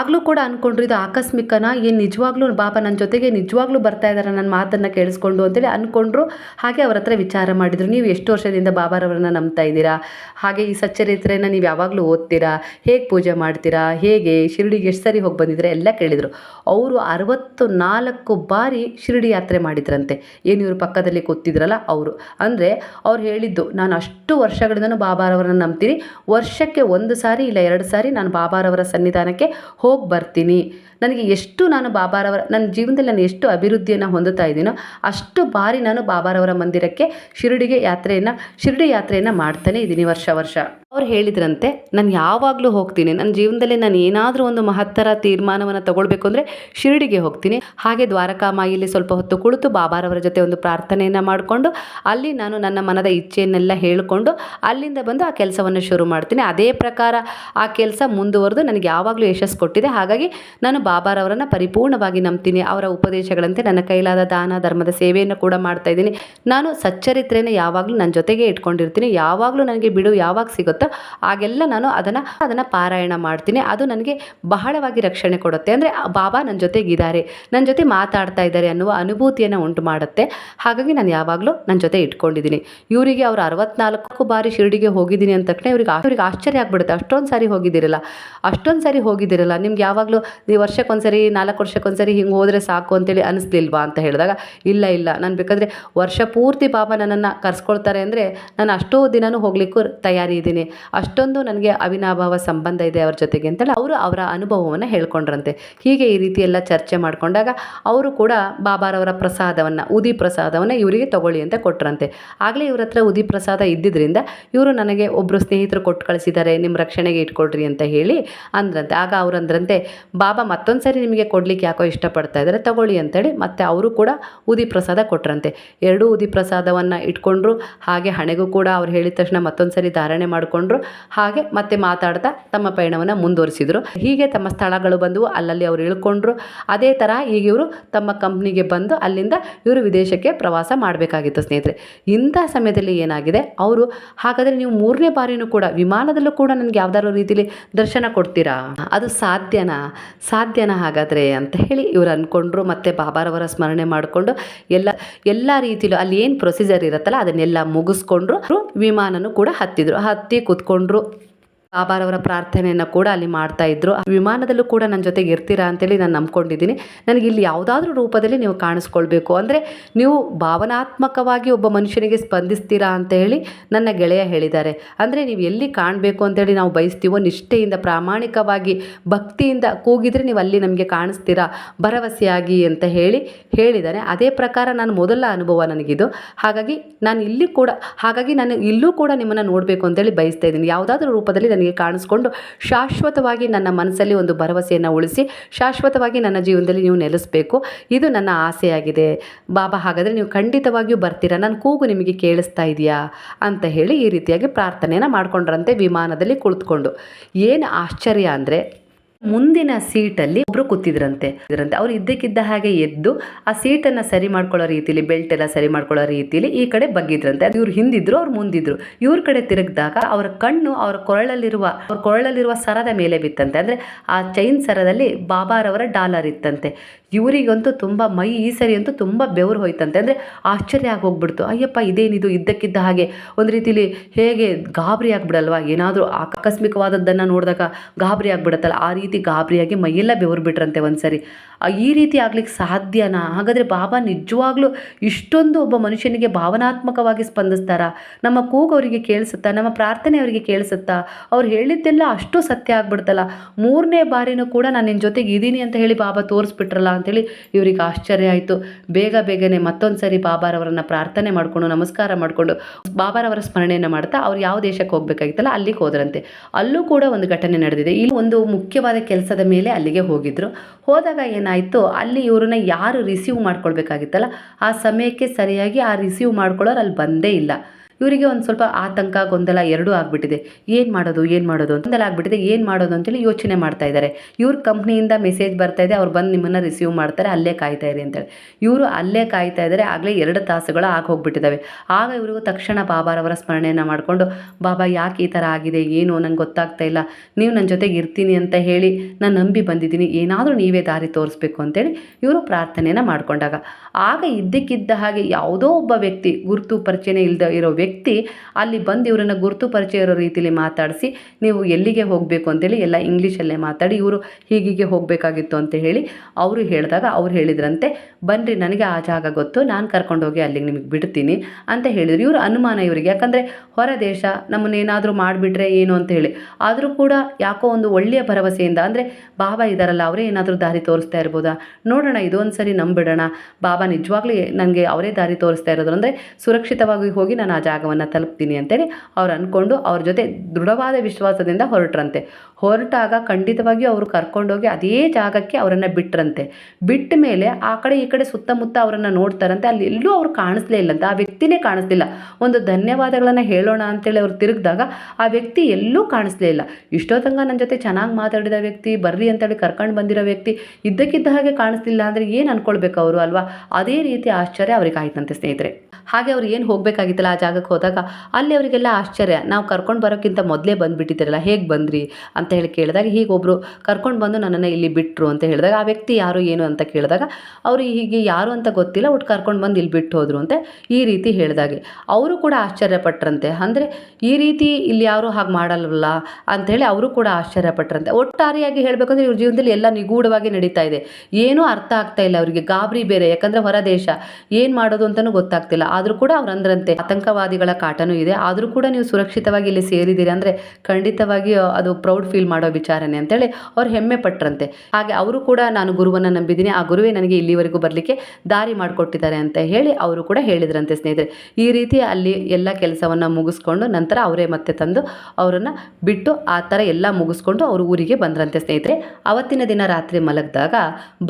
ಆಗಲೂ ಕೂಡ ಅಂದ್ಕೊಂಡ್ರು ಇದು ಆಕಸ್ಮಿಕನ, ಏನು ನಿಜವಾಗ್ಲೂ ಬಾಬಾ ನನ್ನ ಜೊತೆಗೆ ನಿಜವಾಗ್ಲೂ ಬರ್ತಾ ಇದ್ದಾರೆ ನನ್ನ ಮಾತನ್ನು ಕೇಳಿಸ್ಕೊಂಡು ಅಂತೇಳಿ ಅಂದ್ಕೊಂಡ್ರು ಹಾಗೆ ಅವ್ರ ಹತ್ರ ವಿಚಾರ ಮಾಡಿದರು. ನೀವು ಎಷ್ಟು ವರ್ಷದಿಂದ ಬಾಬಾರವರನ್ನ ನಂಬ್ತಾ ಇದ್ದೀರಾ? ಹಾಗೆ ಈ ಸಚ್ಚರಿತ್ರೆಯನ್ನು ನೀವು ಯಾವಾಗಲೂ ಓದ್ತೀರಾ? ಹೇಗೆ ಪೂಜೆ ಮಾಡ್ತೀರಾ? ಹೇಗೆ ಶಿರಡಿಗೆ ಎಷ್ಟು ಸರಿ ಹೋಗಿ ಬಂದಿದ್ರೆ? ಎಲ್ಲ ಕೇಳಿದರು. ಅವರು ಅರವತ್ತು ನಾಲ್ಕು ಬಾರಿ ಶಿರಡಿ ಯಾತ್ರೆ ಮಾಡಿದ್ರಂತೆ. ಏನು ಇವರು ಪಕ್ಕದಲ್ಲಿ ಕೂತಿದ್ರಲ್ಲ ಅವರು. ಅಂದರೆ ಅವ್ರು ಹೇಳಿದ್ದು, ನಾನು ಅಷ್ಟು ವರ್ಷಗಳಿಂದನೂ ಬಾಬಾರವರನ್ನ ನಂಬ್ತೀನಿ. ವರ್ಷಕ್ಕೆ ಒಂದು ಸಾರಿ ಇಲ್ಲ, ಎರಡು ಸಾರಿ ನಾನು ಬಾಬಾರವರ ಸನ್ನಿಧಾನಕ್ಕೆ ಹೋಗಿ ಬರ್ತೀನಿ. ನನಗೆ ಎಷ್ಟು ನಾನು ಬಾಬಾರವರ, ನನ್ನ ಜೀವನದಲ್ಲಿ ನಾನು ಎಷ್ಟು ಅಭಿವೃದ್ಧಿಯನ್ನು ಹೊಂದುತ್ತಾ ಇದ್ದೀನೋ ಅಷ್ಟು ಬಾರಿ ನಾನು ಬಾಬಾರವರ ಮಂದಿರಕ್ಕೆ ಶಿರಡಿಗೆ ಯಾತ್ರೆಯನ್ನು, ಶಿರಡಿ ಯಾತ್ರೆಯನ್ನು ಮಾಡ್ತಾನೆ ಇದ್ದೀನಿ ವರ್ಷ ವರ್ಷ. ಅವ್ರು ಹೇಳಿದ್ರಂತೆ, ನಾನು ಯಾವಾಗಲೂ ಹೋಗ್ತೀನಿ, ನನ್ನ ಜೀವನದಲ್ಲಿ ನಾನು ಏನಾದರೂ ಒಂದು ಮಹತ್ತರ ತೀರ್ಮಾನವನ್ನು ತಗೊಳ್ಬೇಕು ಅಂದರೆ ಶಿರಡಿಗೆ ಹೋಗ್ತೀನಿ. ಹಾಗೆ ದ್ವಾರಕಾಮಾಯಿಯಲ್ಲಿ ಸ್ವಲ್ಪ ಹೊತ್ತು ಕುಳಿತು ಬಾಬಾರವರ ಜೊತೆ ಒಂದು ಪ್ರಾರ್ಥನೆಯನ್ನು ಮಾಡಿಕೊಂಡು, ಅಲ್ಲಿ ನಾನು ನನ್ನ ಮನದ ಇಚ್ಛೆಯನ್ನೆಲ್ಲ ಹೇಳಿಕೊಂಡು, ಅಲ್ಲಿಂದ ಬಂದು ಆ ಕೆಲಸವನ್ನು ಶುರು ಮಾಡ್ತೀನಿ. ಅದೇ ಪ್ರಕಾರ ಆ ಕೆಲಸ ಮುಂದುವರೆದು, ನನಗೆ ಯಾವಾಗಲೂ ಯಶಸ್ಸು ಕೊಟ್ಟಿದೆ. ಹಾಗಾಗಿ ನಾನು ಬಾಬಾರವರನ್ನು ಪರಿಪೂರ್ಣವಾಗಿ ನಂಬ್ತೀನಿ. ಅವರ ಉಪದೇಶಗಳಂತೆ ನನ್ನ ಕೈಲಾದ ದಾನ, ಧರ್ಮದ ಸೇವೆಯನ್ನು ಕೂಡ ಮಾಡ್ತಾ ಇದ್ದೀನಿ. ನಾನು ಸಚ್ಚರಿತ್ರೆಯನ್ನು ಯಾವಾಗಲೂ ನನ್ನ ಜೊತೆಗೆ ಇಟ್ಕೊಂಡಿರ್ತೀನಿ. ಯಾವಾಗಲೂ ನನಗೆ ಬಿಡು, ಯಾವಾಗ ಸಿಗುತ್ತೋ ಆಗೆಲ್ಲ ನಾನು ಅದನ್ನು ಅದನ್ನು ಪಾರಾಯಣ ಮಾಡ್ತೀನಿ. ಅದು ನನಗೆ ಬಹಳವಾಗಿ ರಕ್ಷಣೆ ಕೊಡುತ್ತೆ. ಅಂದರೆ ಬಾಬಾ ನನ್ನ ಜೊತೆಗಿದ್ದಾರೆ ನನ್ನ ಜೊತೆ ಮಾತಾಡ್ತಾ ಇದ್ದಾರೆ ಅನ್ನುವ ಅನುಭೂತಿಯನ್ನು ಉಂಟು ಮಾಡುತ್ತೆ. ಹಾಗಾಗಿ ನಾನು ಯಾವಾಗಲೂ ನನ್ನ ಜೊತೆ ಇಟ್ಕೊಂಡಿದ್ದೀನಿ. ಇವರಿಗೆ ಅವರು ಅರವತ್ನಾಲ್ಕು ಬಾರಿ ಶಿರಡಿಗೆ ಹೋಗಿದ್ದೀನಿ ಅಂದ ತಕ್ಷಣ ಇವ್ರಿಗೆ ಇವ್ರಿಗೆ ಆಶ್ಚರ್ಯ ಆಗ್ಬಿಡುತ್ತೆ. ಅಷ್ಟೊಂದು ಸಾರಿ ಹೋಗಿದ್ದೀರಲ್ಲ. ಅಷ್ಟೊಂದು ಸಾರಿ ಹೋಗಿದ್ದೀರಲ್ಲ. ನಿಮ್ಗೆ ಯಾವಾಗಲೂ ನೀವು ವರ್ಷಕ್ಕೊಂದ್ಸರಿ, ನಾಲ್ಕು ವರ್ಷಕ್ಕೊಂದ್ಸರಿ ಹಿಂಗೆ ಹೋದರೆ ಸಾಕು ಅಂತೇಳಿ ಅನಿಸ್ಲಿಲ್ವಾ ಅಂತ ಹೇಳಿದಾಗ, ಇಲ್ಲ ಇಲ್ಲ. ನಾನು ಬೇಕಾದರೆ ವರ್ಷ ಪೂರ್ತಿ ಬಾಬಾ ನನ್ನನ್ನು ಕರ್ಸ್ಕೊಳ್ತಾರೆ ಅಂದರೆ ನಾನು ಅಷ್ಟೋ ದಿನವೂ ಹೋಗ್ಲಿಕ್ಕೂ ತಯಾರಿ ಇದ್ದೀನಿ ಅಷ್ಟೊಂದು ನನಗೆ ಅವಿನಾಭಾವ ಸಂಬಂಧ ಇದೆ ಅವ್ರ ಜೊತೆಗೆ ಅಂತೇಳಿ ಅವರು ಅವರ ಅನುಭವವನ್ನು ಹೇಳ್ಕೊಂಡ್ರಂತೆ. ಹೀಗೆ ಈ ರೀತಿ ಎಲ್ಲ ಚರ್ಚೆ ಮಾಡಿಕೊಂಡಾಗ ಅವರು ಕೂಡ ಬಾಬಾರವರ ಪ್ರಸಾದವನ್ನು, ಉದಿ ಪ್ರಸಾದವನ್ನು ಇವರಿಗೆ ತಗೊಳ್ಳಿ ಅಂತ ಕೊಟ್ರಂತೆ. ಆಗಲೇ ಇವ್ರ ಹತ್ರ ಉದಿ ಪ್ರಸಾದ ಇದ್ದಿದ್ದರಿಂದ ಇವರು ನನಗೆ ಒಬ್ಬರು ಸ್ನೇಹಿತರು ಕೊಟ್ಟು ಕಳಿಸಿದ್ದಾರೆ ನಿಮ್ಮ ರಕ್ಷಣೆಗೆ ಇಟ್ಕೊಳ್ರಿ ಅಂತ ಹೇಳಿ ಅಂದ್ರಂತೆ. ಆಗ ಅವರಂದ್ರಂತೆ ಬಾಬಾ ಬಾಬಾ ಮತ್ತೊಂದು ಸರಿ ನಿಮಗೆ ಕೊಡಲಿಕ್ಕೆ ಯಾಕೋ ಇಷ್ಟಪಡ್ತಾ ಇದ್ದಾರೆ, ತಗೊಳ್ಳಿ ಅಂತೇಳಿ ಮತ್ತೆ ಅವರು ಕೂಡ ಉದಿ ಪ್ರಸಾದ ಕೊಟ್ರಂತೆ. ಎರಡೂ ಉದಿ ಪ್ರಸಾದವನ್ನು ಇಟ್ಕೊಂಡ್ರು, ಹಾಗೆ ಹಣೆಗೂ ಕೂಡ ಅವ್ರು ಹೇಳಿದ ತಕ್ಷಣ ಮತ್ತೊಂದು ಸರಿ ಧಾರಣೆ ಮಾಡಿಕೊಂಡ್ರು, ಹಾಗೆ ಮತ್ತೆ ಮಾತಾಡ್ತಾ ತಮ್ಮ ಪಯಣವನ್ನು ಮುಂದುವರಿಸಿದ್ರು. ಹೀಗೆ ತಮ್ಮ ಸ್ಥಳಗಳು ಬಂದವು, ಅಲ್ಲಲ್ಲಿ ಅವರು ಇಳ್ಕೊಂಡ್ರು. ಅದೇ ಥರ ಈಗ ಇವರು ತಮ್ಮ ಕಂಪ್ನಿಗೆ ಬಂದು ಅಲ್ಲಿಂದ ಇವರು ವಿದೇಶಕ್ಕೆ ಪ್ರವಾಸ ಮಾಡಬೇಕಾಗಿತ್ತು ಸ್ನೇಹಿತರೆ. ಇಂಥ ಸಮಯದಲ್ಲಿ ಏನಾಗಿದೆ? ಅವರು, ಹಾಗಾದರೆ ನೀವು ಮೂರನೇ ಬಾರಿನೂ ಕೂಡ ವಿಮಾನದಲ್ಲೂ ಕೂಡ ನನಗೆ ಯಾವ್ದಾದ್ರು ರೀತಿಯಲ್ಲಿ ದರ್ಶನ ಕೊಡ್ತೀರಾ? ಅದು ಸಾಧ್ಯನಾ? ಸಾಧ್ಯನಾ ಹಾಗಾದರೆ ಅಂತ ಹೇಳಿ ಇವ್ರು ಅಂದ್ಕೊಂಡ್ರು ಮತ್ತು ಬಾಬಾರವರ ಸ್ಮರಣೆ ಮಾಡಿಕೊಂಡು ಎಲ್ಲ ಎಲ್ಲ ರೀತಿಯಲ್ಲೂ ಅಲ್ಲಿ ಏನು ಪ್ರೊಸೀಜರ್ ಇರುತ್ತಲ್ಲ ಅದನ್ನೆಲ್ಲ ಮುಗಿಸ್ಕೊಂಡ್ರು. ವಿಮಾನನೂ ಕೂಡ ಹತ್ತಿದ್ರು, ಹತ್ತಿ ಕೂತ್ಕೊಂಡ್ರು. ಬಾಬಾರವರ ಪ್ರಾರ್ಥನೆಯನ್ನು ಕೂಡ ಅಲ್ಲಿ ಮಾಡ್ತಾ ಇದ್ರು. ವಿಮಾನದಲ್ಲೂ ಕೂಡ ನನ್ನ ಜೊತೆಗೆ ಇರ್ತೀರಾ ಅಂತೇಳಿ ನಾನು ನಂಬ್ಕೊಂಡಿದ್ದೀನಿ. ನನಗೆ ಇಲ್ಲಿ ಯಾವುದಾದ್ರೂ ರೂಪದಲ್ಲಿ ನೀವು ಕಾಣಿಸ್ಕೊಳ್ಬೇಕು. ಅಂದರೆ ನೀವು ಭಾವನಾತ್ಮಕವಾಗಿ ಒಬ್ಬ ಮನುಷ್ಯನಿಗೆ ಸ್ಪಂದಿಸ್ತೀರಾ ಅಂತ ಹೇಳಿ ನನ್ನ ಗೆಳೆಯ ಹೇಳಿದ್ದಾರೆ. ಅಂದರೆ ನೀವು ಎಲ್ಲಿ ಕಾಣಬೇಕು ಅಂತೇಳಿ ನಾವು ಬಯಸ್ತೀವೋ ನಿಷ್ಠೆಯಿಂದ, ಪ್ರಾಮಾಣಿಕವಾಗಿ, ಭಕ್ತಿಯಿಂದ ಕೂಗಿದರೆ ನೀವು ಅಲ್ಲಿ ನಮಗೆ ಕಾಣಿಸ್ತೀರಾ, ಭರವಸೆಯಾಗಿ ಅಂತ ಹೇಳಿ ಹೇಳಿದ್ದಾರೆ. ಅದೇ ಪ್ರಕಾರ ನಾನು ಮೊದಲ ಅನುಭವ ನನಗಿದು. ಹಾಗಾಗಿ ನಾನು ಇಲ್ಲಿ ಕೂಡ, ಹಾಗಾಗಿ ನಾನು ಇಲ್ಲೂ ಕೂಡ ನಿಮ್ಮನ್ನು ನೋಡಬೇಕು ಅಂತೇಳಿ ಬಯಸ್ತಾ ಇದ್ದೀನಿ. ಯಾವುದಾದ್ರೂ ರೂಪದಲ್ಲಿ ನನಗೆ ಕಾಣಿಸ್ಕೊಂಡು ಶಾಶ್ವತವಾಗಿ ನನ್ನ ಮನಸ್ಸಲ್ಲಿ ಒಂದು ಭರವಸೆಯನ್ನು ಉಳಿಸಿ, ಶಾಶ್ವತವಾಗಿ ನನ್ನ ಜೀವನದಲ್ಲಿ ನೀವು ನೆಲೆಸಬೇಕು. ಇದು ನನ್ನ ಆಸೆಯಾಗಿದೆ. ಬಾಬಾ, ಹಾಗಾದರೆ ನೀವು ಖಂಡಿತವಾಗಿಯೂ ಬರ್ತೀರಾ? ನನ್ನ ಕೂಗು ನಿಮಗೆ ಕೇಳಿಸ್ತಾ ಇದೆಯಾ? ಅಂತ ಹೇಳಿ ಈ ರೀತಿಯಾಗಿ ಪ್ರಾರ್ಥನೆಯನ್ನು ಮಾಡ್ಕೊಂಡ್ರಂತೆ ವಿಮಾನದಲ್ಲಿ ಕುಳಿತುಕೊಂಡು. ಏನು ಆಶ್ಚರ್ಯ ಅಂದರೆ ಮುಂದಿನ ಸೀಟಲ್ಲಿ ಒಬ್ರು ಕೂತಿದ್ರಂತೆ. ಇದ್ರಂತೆ. ಅವ್ರು ಇದ್ದಕ್ಕಿದ್ದ ಹಾಗೆ ಎದ್ದು ಆ ಸೀಟನ್ನು ಸರಿ ಮಾಡ್ಕೊಳ್ಳೋ ರೀತಿಲಿ, ಬೆಲ್ಟ್ ಎಲ್ಲ ಸರಿ ಮಾಡ್ಕೊಳ್ಳೋ ರೀತಿಲಿ ಈ ಕಡೆ ಬಗ್ಗಿದ್ರಂತೆ ಅದು ಇವ್ರು ಹಿಂದಿದ್ರು, ಅವ್ರು ಮುಂದಿದ್ರು. ಇವ್ರ ಕಡೆ ತಿರುಗಿದಾಗ ಅವರ ಕಣ್ಣು ಅವರ ಕೊರಳಲ್ಲಿರುವ, ಅವ್ರ ಕೊರಳಲ್ಲಿರುವ ಸರದ ಮೇಲೆ ಬಿತ್ತಂತೆ. ಅಂದರೆ ಆ ಚೈನ್ ಸರದಲ್ಲಿ ಬಾಬಾರವರ ಡಾಲರ್ ಇತ್ತಂತೆ. ಇವರಿಗಂತೂ ತುಂಬ, ಮೈ ಈ ಸರಿ ಅಂತೂ ತುಂಬ ಬೆವರು ಹೋಯ್ತಂತೆ. ಅಂದರೆ ಆಶ್ಚರ್ಯ ಆಗಿ ಹೋಗ್ಬಿಡ್ತು ಅಯ್ಯಪ್ಪ, ಇದೇನಿದು? ಇದ್ದಕ್ಕಿದ್ದ ಹಾಗೆ ಒಂದು ರೀತಿಲಿ ಹೇಗೆ ಗಾಬರಿ ಆಗ್ಬಿಡಲ್ವಾ? ಏನಾದರೂ ಆಕಸ್ಮಿಕವಾದದ್ದನ್ನು ನೋಡಿದಾಗ ಗಾಬರಿ ಆಗ್ಬಿಡತ್ತಲ್ಲ. ಆ ರೀತಿ ಗಾಬರಿಯಾಗಿ ಮೈಯೆಲ್ಲ ಬೆವರು ಬಿಟ್ರಂತೆ ಒಂದು ಸರಿ ಈ ರೀತಿ ಆಗ್ಲಿಕ್ಕೆ ಸಾಧ್ಯನಾ? ಹಾಗಾದರೆ ಬಾಬಾ ನಿಜವಾಗ್ಲೂ ಇಷ್ಟೊಂದು ಒಬ್ಬ ಮನುಷ್ಯನಿಗೆ ಭಾವನಾತ್ಮಕವಾಗಿ ಸ್ಪಂದಿಸ್ತಾರಾ? ನಮ್ಮ ಕೂಗು ಅವರಿಗೆ ಕೇಳಿಸುತ್ತಾ? ನಮ್ಮ ಪ್ರಾರ್ಥನೆ ಅವರಿಗೆ ಕೇಳಿಸುತ್ತಾ? ಅವ್ರು ಹೇಳಿದ್ದೆಲ್ಲ ಅಷ್ಟು ಸತ್ಯ ಆಗ್ಬಿಡ್ತಲ್ಲ. ಮೂರನೇ ಬಾರಿನೂ ಕೂಡ ನಾನು ನಿನ್ನ ಜೊತೆಗೆ ಇದ್ದೀನಿ ಅಂತ ಹೇಳಿ ಬಾಬಾ ತೋರಿಸ್ಬಿಟ್ರಲ್ಲ ಅಂತೇಳಿ ಇವ್ರಿಗೆ ಆಶ್ಚರ್ಯ ಆಯಿತು. ಬೇಗ ಬೇಗನೆ ಮತ್ತೊಂದು ಸರಿ ಬಾಬಾರವರನ್ನು ಪ್ರಾರ್ಥನೆ ಮಾಡಿಕೊಂಡು, ನಮಸ್ಕಾರ ಮಾಡಿಕೊಂಡು ಬಾಬಾರವರ ಸ್ಮರಣೆಯನ್ನು ಮಾಡ್ತಾ ಅವ್ರು ಯಾವ ದೇಶಕ್ಕೆ ಹೋಗಬೇಕಾಗಿತ್ತಲ್ಲ ಅಲ್ಲಿಗೆ ಹೋದ್ರಂತೆ. ಅಲ್ಲೂ ಕೂಡ ಒಂದು ಘಟನೆ ನಡೆದಿದೆ. ಇಲ್ಲಿ ಒಂದು ಮುಖ್ಯವಾದ ಕೆಲಸದ ಮೇಲೆ ಅಲ್ಲಿಗೆ ಹೋಗಿದ್ರು. ಹೋದಾಗ ಏನಾಯಿತು ಅಲ್ಲಿ ಇವ್ರನ್ನ ಯಾರು ರಿಸೀವ್ ಮಾಡ್ಕೊಳ್ಬೇಕಾಗಿತ್ತಲ್ಲ, ಆ ಸಮಯಕ್ಕೆ ಸರಿಯಾಗಿ ಆ ರಿಸೀವ್ ಮಾಡ್ಕೊಳ್ಳೋರು ಅಲ್ಲಿ ಬಂದೇ ಇಲ್ಲ. ಇವರಿಗೆ ಒಂದು ಸ್ವಲ್ಪ ಆತಂಕ, ಗೊಂದಲ ಎರಡೂ ಆಗಿಬಿಟ್ಟಿದೆ. ಏನು ಮಾಡೋದು ಏನು ಮಾಡೋದು ಗೊಂದಲ ಆಗಿಬಿಟ್ಟಿದೆ. ಏನು ಮಾಡೋದು ಅಂತೇಳಿ ಯೋಚನೆ ಮಾಡ್ತಾ ಇದ್ದಾರೆ. ಇವ್ರ ಕಂಪ್ನಿಯಿಂದ ಮೆಸೇಜ್ ಬರ್ತಾ ಇದೆ. ಅವ್ರು ಬಂದು ನಿಮ್ಮನ್ನು ರಿಸೀವ್ ಮಾಡ್ತಾರೆ. ಅಲ್ಲೇ ಕಾಯ್ತಾ ಇರಿ ಅಂತೇಳಿ. ಇವರು ಅಲ್ಲೇ ಕಾಯ್ತಾ ಇದ್ದಾರೆ. ಆಗಲೇ ಎರಡು ತಾಸುಗಳು ಆಗಿ ಹೋಗ್ಬಿಟ್ಟಿದ್ದಾವೆ ಆಗ ಇವರು ತಕ್ಷಣ ಬಾಬಾರವರ ಸ್ಮರಣೆಯನ್ನು ಮಾಡಿಕೊಂಡು, ಬಾಬಾ, ಯಾಕೆ ಈ ಥರ ಆಗಿದೆ? ಏನು? ನಂಗೆ ಗೊತ್ತಾಗ್ತಾ ಇಲ್ಲ. ನೀವು ನನ್ನ ಜೊತೆಗೆ ಇರ್ತೀನಿ ಅಂತ ಹೇಳಿ ನಾನು ನಂಬಿ ಬಂದಿದ್ದೀನಿ. ಏನಾದರೂ ನೀವೇ ದಾರಿ ತೋರಿಸ್ಬೇಕು ಅಂತೇಳಿ ಇವರು ಪ್ರಾರ್ಥನೆಯನ್ನು ಮಾಡಿಕೊಂಡಾಗ. ಆಗ ಇದ್ದಕ್ಕಿದ್ದ ಹಾಗೆ ಯಾವುದೋ ಒಬ್ಬ ವ್ಯಕ್ತಿ, ಗುರುತು ಪರಿಚಯ ಇಲ್ಲದ ಇರೋ ಅಲ್ಲಿ ಬಂದು ಇವರನ್ನು ಗುರುತು ಪರಿಚಯ ಇರೋ ರೀತಿಯಲ್ಲಿ ಮಾತಾಡಿಸಿ, ನೀವು ಎಲ್ಲಿಗೆ ಹೋಗಬೇಕು? ಅಂತೇಳಿ ಎಲ್ಲ ಇಂಗ್ಲೀಷಲ್ಲೇ ಮಾತಾಡಿ, ಇವರು ಹೀಗೀಗೆ ಹೋಗಬೇಕಾಗಿತ್ತು ಅಂತ ಹೇಳಿ ಅವರು ಹೇಳಿದಾಗ ಅವ್ರು ಹೇಳಿದ್ರಂತೆ ಬನ್ನಿರಿ ನನಗೆ ಆ ಜಾಗ ಗೊತ್ತು, ನಾನು ಕರ್ಕೊಂಡೋಗಿ ಅಲ್ಲಿಗೆ ನಿಮಗೆ ಬಿಡ್ತೀನಿ ಅಂತ ಹೇಳಿದ್ರು. ಇವರು ಅನುಮಾನ ಇವರಿಗೆ, ಯಾಕಂದರೆ ಹೊರ ದೇಶ ನಮ್ಮನ್ನೇನಾದರೂ ಮಾಡಿಬಿಟ್ರೆ ಏನು ಅಂತ ಹೇಳಿ. ಆದರೂ ಕೂಡ ಯಾಕೋ ಒಂದು ಒಳ್ಳೆಯ ಭರವಸೆಯಿಂದ, ಅಂದರೆ ಬಾಬಾ ಇದ್ದಾರಲ್ಲ ಅವರೇ ಏನಾದರೂ ದಾರಿ ತೋರಿಸ್ತಾ ಇರ್ಬೋದಾ? ನೋಡೋಣ ಇದೊಂದು ಸರಿ ನಂಬಿಡೋಣ. ಬಾಬಾ ನಿಜವಾಗ್ಲೂ ನನಗೆ ಅವರೇ ದಾರಿ ತೋರಿಸ್ತಾ ಇರೋದು ಅಂದರೆ ಸುರಕ್ಷಿತವಾಗಿ ಹೋಗಿ ನಾನು ಆ ಜಾಗವನ್ನು ತಲುಪ್ತೀನಿ ಅಂತೇಳಿ ಅವ್ರು ಅಂದ್ಕೊಂಡು ಅವ್ರ ಜೊತೆ ದೃಢವಾದ ವಿಶ್ವಾಸದಿಂದ ಹೊರಟ್ರಂತೆ. ಹೊರಟಾಗ ಖಂಡಿತವಾಗಿಯೂ ಅವರು ಕರ್ಕೊಂಡೋಗಿ ಅದೇ ಜಾಗಕ್ಕೆ ಅವರನ್ನು ಬಿಟ್ರಂತೆ. ಬಿಟ್ಟ ಮೇಲೆ ಆ ಕಡೆ ಈ ಕಡೆ ಸುತ್ತಮುತ್ತ ಅವರನ್ನು ನೋಡ್ತಾರಂತೆ. ಅಲ್ಲಿ ಎಲ್ಲೂ ಅವ್ರು ಕಾಣಿಸ್ಲೇ ಇಲ್ಲಂತೆ. ಆ ವ್ಯಕ್ತಿನೇ ಕಾಣಿಸ್ಲಿಲ್ಲ. ಒಂದು ಧನ್ಯವಾದಗಳನ್ನು ಹೇಳೋಣ ಅಂತೇಳಿ ಅವ್ರು ತಿರುಗಿದಾಗ ಆ ವ್ಯಕ್ತಿ ಎಲ್ಲೂ ಕಾಣಿಸ್ಲೇ ಇಲ್ಲ. ಇಷ್ಟೋ ತನಕ ನನ್ನ ಜೊತೆ ಚೆನ್ನಾಗಿ ಮಾತಾಡಿದ ವ್ಯಕ್ತಿ, ಬರ್ರಿ ಅಂತೇಳಿ ಕರ್ಕೊಂಡು ಬಂದಿರೋ ವ್ಯಕ್ತಿ ಇದ್ದಕ್ಕಿದ್ದ ಹಾಗೆ ಕಾಣಿಸ್ಲಿಲ್ಲ ಅಂದರೆ ಏನು ಅನ್ಕೊಳ್ಬೇಕು ಅವರು ಅಲ್ವಾ? ಅದೇ ರೀತಿ ಆಶ್ಚರ್ಯ ಅವ್ರಿಗೆ ಆಯ್ತಂತೆ ಸ್ನೇಹಿತರೆ. ಹಾಗೆ ಅವ್ರು ಏನು ಹೋಗಬೇಕಾಗಿತ್ತಲ್ಲ ಆ ಜಾಗಕ್ಕೆ? ಹೋದಾಗ ಅಲ್ಲಿ ಅವರಿಗೆಲ್ಲ ಆಶ್ಚರ್ಯ, ನಾವು ಕರ್ಕೊಂಡು ಬರೋಕ್ಕಿಂತ ಮೊದಲೇ ಬಂದುಬಿಟ್ಟಿದ್ದೀರಲ್ಲ, ಹೇಗೆ ಬಂದ್ರಿ? ಅಂತ ಹೇಳಿ ಕೇಳಿದಾಗ, ಹೀಗೆ ಒಬ್ಬರು ಕರ್ಕೊಂಡು ಬಂದು ನನ್ನನ್ನು ಇಲ್ಲಿ ಬಿಟ್ಟರು ಅಂತ ಹೇಳಿದಾಗ, ಆ ವ್ಯಕ್ತಿ ಯಾರು, ಏನು ಅಂತ ಕೇಳಿದಾಗ, ಅವರು ಹೀಗೆ ಯಾರು ಅಂತ ಗೊತ್ತಿಲ್ಲ, ಒಟ್ಟು ಕರ್ಕೊಂಡು ಬಂದು ಇಲ್ಲಿ ಬಿಟ್ಟು ಹೋದರು ಅಂತ ಈ ರೀತಿ ಹೇಳಿದಾಗೆ. ಅವರು ಕೂಡ ಆಶ್ಚರ್ಯಪಟ್ರಂತೆ, ಅಂದರೆ ಈ ರೀತಿ ಇಲ್ಲಿ ಯಾರು ಹಾಗೆ ಮಾಡಲ್ವಲ್ಲ ಅಂಥೇಳಿ ಅವರು ಕೂಡ ಆಶ್ಚರ್ಯಪಟ್ರಂತೆ. ಒಟ್ಟಾರೆಯಾಗಿ ಹೇಳಬೇಕಂದ್ರೆ ಇವ್ರ ಜೀವನದಲ್ಲಿ ಎಲ್ಲ ನಿಗೂಢವಾಗಿ ನಡೀತಾ ಇದೆ. ಏನೂ ಅರ್ಥ ಆಗ್ತಾ ಇಲ್ಲ ಅವರಿಗೆ, ಗಾಬರಿ ಬೇರೆ, ಯಾಕಂದರೆ ಹೊರ ದೇಶ, ಏನು ಮಾಡೋದು ಅಂತಲೂ ಗೊತ್ತಾಗ್ತಿಲ್ಲ. ಆದರೂ ಕೂಡ ಅವ್ರು ಅಂದ್ರಂತೆ ಆತಂಕವಾದಿಗಳ ಕಾಟನೂ ಇದೆ. ಆದರೂ ಕೂಡ ನೀವು ಸುರಕ್ಷಿತವಾಗಿ ಇಲ್ಲಿ ಸೇರಿದ್ದೀರಿ ಅಂದರೆ ಖಂಡಿತವಾಗಿ ಅದು ಪ್ರೌಡ್ ಫೀಲ್ ಮಾಡೋ ವಿಚಾರನೇ ಅಂತೇಳಿ ಅವ್ರು ಹೆಮ್ಮೆ ಪಟ್ಟರಂತೆ ಹಾಗೆ ಅವರು ಕೂಡ ನಾನು ಗುರುವನ್ನು ನಂಬಿದ್ದೀನಿ. ಆ ಗುರುವೇ ನನಗೆ ಇಲ್ಲಿವರೆಗೂ ಬರಲಿಕ್ಕೆ ದಾರಿ ಮಾಡಿಕೊಟ್ಟಿದ್ದಾರೆ ಅಂತ ಹೇಳಿ ಅವರು ಕೂಡ ಹೇಳಿದ್ರಂತೆ ಸ್ನೇಹಿತರೆ. ಈ ರೀತಿ ಅಲ್ಲಿ ಎಲ್ಲ ಕೆಲಸವನ್ನು ಮುಗಿಸ್ಕೊಂಡು ನಂತರ ಅವರೇ ಮತ್ತೆ ತಂದು ಅವರನ್ನು ಬಿಟ್ಟು ಆ ಥರ ಎಲ್ಲ ಮುಗಿಸ್ಕೊಂಡು ಅವರು ಊರಿಗೆ ಬಂದ್ರಂತೆ ಸ್ನೇಹಿತರೆ. ಅವತ್ತಿನ ದಿನ ರಾತ್ರಿ ಮಲಗಿದಾಗ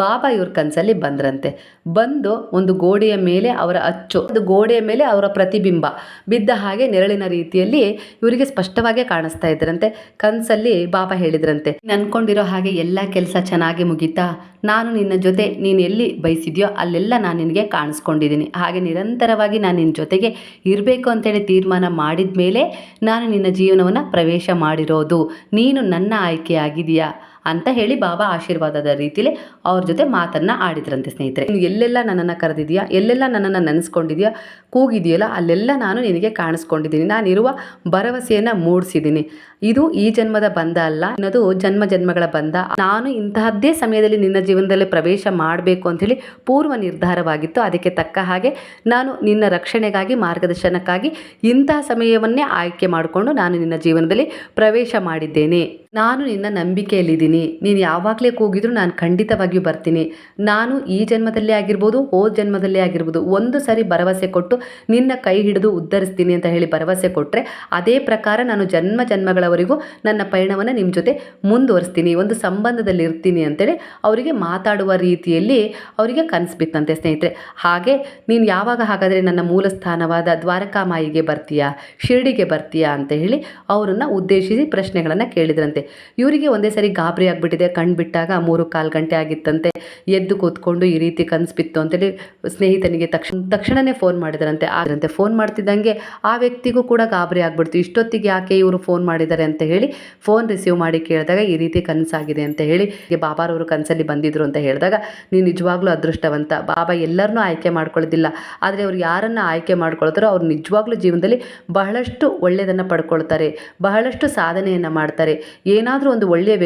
ಬಾಬಾ ಇವ್ರ ಕನಸಲ್ಲಿ ಬಂದ್ರಂತೆ. ಬಂದು ಒಂದು ಗೋಡೆಯ ಮೇಲೆ ಅವರ ಅಚ್ಚು ಒಂದು ಗೋಡೆಯ ಮೇಲೆ ಅವರ ಪ್ರತಿಬಿಂಬ. ಬಿದ್ದ ಹಾಗೆ ನೆರಳಿನ ರೀತಿಯಲ್ಲಿ ಇವರಿಗೆ ಸ್ಪಷ್ಟವಾಗಿ ಕಾಣಿಸ್ತಾ ಇದ್ರಂತೆ. ಕನಸಲ್ಲಿ ಬಾಬಾ ಹೇಳಿದ್ರಂತೆ ಅನ್ಕೊಂಡಿರೋ ಹಾಗೆ ಎಲ್ಲ ಕೆಲಸ ಚೆನ್ನಾಗಿ ಮುಗೀತಾ? ನಾನು ನಿನ್ನ ಜೊತೆ, ನೀನು ಎಲ್ಲಿ ಬಯಸಿದ್ಯೋ ಅಲ್ಲೆಲ್ಲ ನಾನು ನಿನಗೆ ಕಾಣಿಸ್ಕೊಂಡಿದ್ದೀನಿ ಹಾಗೆ ನಿರಂತರವಾಗಿ ನಾನು ನಿನ್ನ ಜೊತೆಗೆ ಇರಬೇಕು ಅಂತೇಳಿ ತೀರ್ಮಾನ ಮಾಡಿದ ಮೇಲೆ ನಾನು ನಿನ್ನ ಜೀವನವನ್ನು ಪ್ರವೇಶ ಮಾಡಿರೋದು. ನೀನು ನನ್ನ ಆಯ್ಕೆ ಆಗಿದೆಯಾ ಅಂತ ಹೇಳಿ ಬಾಬಾ ಆಶೀರ್ವಾದದ ರೀತಿಲಿ ಅವ್ರ ಜೊತೆ ಮಾತನ್ನ ಆಡಿದ್ರಂತೆ ಸ್ನೇಹಿತರೆ. ಎಲ್ಲೆಲ್ಲ ನನ್ನನ್ನು ಕರೆದಿದೆಯಾ? ಎಲ್ಲೆಲ್ಲ ನನ್ನನ್ನು ನೆನೆಸ್ಕೊಂಡಿದ್ಯಾ? ಕೂಗಿದೆಯಲ್ಲ? ಅಲ್ಲೆಲ್ಲ ನಾನು ನಿನಗೆ ಕಾಣಿಸ್ಕೊಂಡಿದ್ದೀನಿ. ನಾನಿರುವ ಭರವಸೆಯನ್ನು ಮೂಡಿಸಿದ್ದೀನಿ. ಇದು ಈ ಜನ್ಮದ ಬಂಧ ಅಲ್ಲ. ಅನ್ನೋದು ಜನ್ಮ ಜನ್ಮಗಳ ಬಂಧ ನಾನು ಇಂತಹದ್ದೇ ಸಮಯದಲ್ಲಿ ನಿನ್ನ ಜೀವನದಲ್ಲಿ ಪ್ರವೇಶ ಮಾಡಬೇಕು ಅಂಥೇಳಿ ಪೂರ್ವ ನಿರ್ಧಾರವಾಗಿತ್ತು. ಅದಕ್ಕೆ ತಕ್ಕ ಹಾಗೆ ನಾನು ನಿನ್ನ ರಕ್ಷಣೆಗಾಗಿ, ಮಾರ್ಗದರ್ಶನಕ್ಕಾಗಿ ಇಂತಹ ಸಮಯವನ್ನೇ ಆಯ್ಕೆ ಮಾಡಿಕೊಂಡು ನಾನು ನಿನ್ನ ಜೀವನದಲ್ಲಿ ಪ್ರವೇಶ ಮಾಡಿದ್ದೇನೆ. ನಾನು ನಿನ್ನ ನಂಬಿಕೆಯಲ್ಲಿದ್ದೀನಿ. ನೀನು ಯಾವಾಗಲೇ ಕೂಗಿದ್ರು ನಾನು ಖಂಡಿತವಾಗಿಯೂ ಬರ್ತೀನಿ. ನಾನು ಈ ಜನ್ಮದಲ್ಲೇ ಆಗಿರ್ಬೋದು ಹೋದ ಜನ್ಮದಲ್ಲೇ ಆಗಿರ್ಬೋದು, ಒಂದು ಸಾರಿ ಭರವಸೆ ಕೊಟ್ಟು ನಿನ್ನ ಕೈ ಹಿಡಿದು ಉದ್ಧರಿಸ್ತೀನಿ ಅಂತ ಹೇಳಿ ಭರವಸೆ ಕೊಟ್ಟರೆ ಅದೇ ಪ್ರಕಾರ ನಾನು ಜನ್ಮ ಜನ್ಮಗಳವರೆಗೂ ನನ್ನ ಪಯಣವನ್ನು ನಿಮ್ಮ ಜೊತೆ ಮುಂದುವರಿಸ್ತೀನಿ. ಒಂದು ಸಂಬಂಧದಲ್ಲಿ ಇರ್ತೀನಿ ಅಂತೇಳಿ ಅವರಿಗೆ ಮಾತಾಡುವ ರೀತಿಯಲ್ಲಿ ಅವರಿಗೆ ಕನಸು ಬಿತ್ತಂತೆ ಸ್ನೇಹಿತರೆ. ಹಾಗೆ ನೀನು ಯಾವಾಗ ಹಾಗಾದರೆ ನನ್ನ ಮೂಲ ಸ್ಥಾನವಾದ ದ್ವಾರಕಾಮಾಯಿಗೆ ಬರ್ತೀಯಾ, ಶಿರ್ಡಿಗೆ ಬರ್ತೀಯಾ ಅಂತ ಹೇಳಿ ಅವರನ್ನು ಉದ್ದೇಶಿಸಿ ಪ್ರಶ್ನೆಗಳನ್ನು ಕೇಳಿದ್ರಂತೆ. ಇವರಿಗೆ ಒಂದೇ ಸರಿ ಗಾಬರಿ ಆಗಿಬಿಟ್ಟಿದೆ. ಕಣ್ಣು ಬಿಟ್ಟಾಗ ಮೂರು ಕಾಲು ಗಂಟೆ ಆಗಿತ್ತಂತೆ. ಎದ್ದು ಕೂತ್ಕೊಂಡು ಈ ರೀತಿ ಕನಸು ಬಿತ್ತು ಅಂತೇಳಿ ಸ್ನೇಹಿತನಿಗೆ ತಕ್ಷಣ ತಕ್ಷಣವೇ ಫೋನ್ ಮಾಡಿದ್ರಂತೆ. ಆದ್ರಂತೆ ಫೋನ್ ಮಾಡ್ತಿದ್ದಂಗೆ ಆ ವ್ಯಕ್ತಿಗೂ ಕೂಡ ಗಾಬರಿ ಆಗ್ಬಿಡ್ತು. ಇಷ್ಟೊತ್ತಿಗೆ ಯಾಕೆ ಇವರು ಫೋನ್ ಮಾಡಿದ್ದಾರೆ ಅಂತ ಹೇಳಿ ಫೋನ್ ರಿಸೀವ್ ಮಾಡಿ ಕೇಳಿದಾಗ ಈ ರೀತಿ ಕನಸಾಗಿದೆ ಅಂತ ಹೇಳಿ ಬಾಬಾರವರು ಕನಸಲ್ಲಿ ಬಂದಿದ್ರು ಅಂತ ಹೇಳಿದಾಗ ನೀನು ನಿಜವಾಗ್ಲೂ ಅದೃಷ್ಟವಂತ. ಬಾಬಾ ಎಲ್ಲರನ್ನೂ ಆಯ್ಕೆ ಮಾಡ್ಕೊಳ್ಳೋದಿಲ್ಲ. ಆದರೆ ಅವ್ರು ಯಾರನ್ನು ಆಯ್ಕೆ ಮಾಡ್ಕೊಳ್ತಾರೋ ಅವ್ರು ನಿಜವಾಗ್ಲೂ ಜೀವನದಲ್ಲಿ ಬಹಳಷ್ಟು ಒಳ್ಳೆಯದನ್ನು ಪಡ್ಕೊಳ್ತಾರೆ. ಬಹಳಷ್ಟು ಸಾಧನೆಯನ್ನು ಮಾಡ್ತಾರೆ. ಏನಾದರೂ ಒಂದು ಒಳ್ಳೆಯ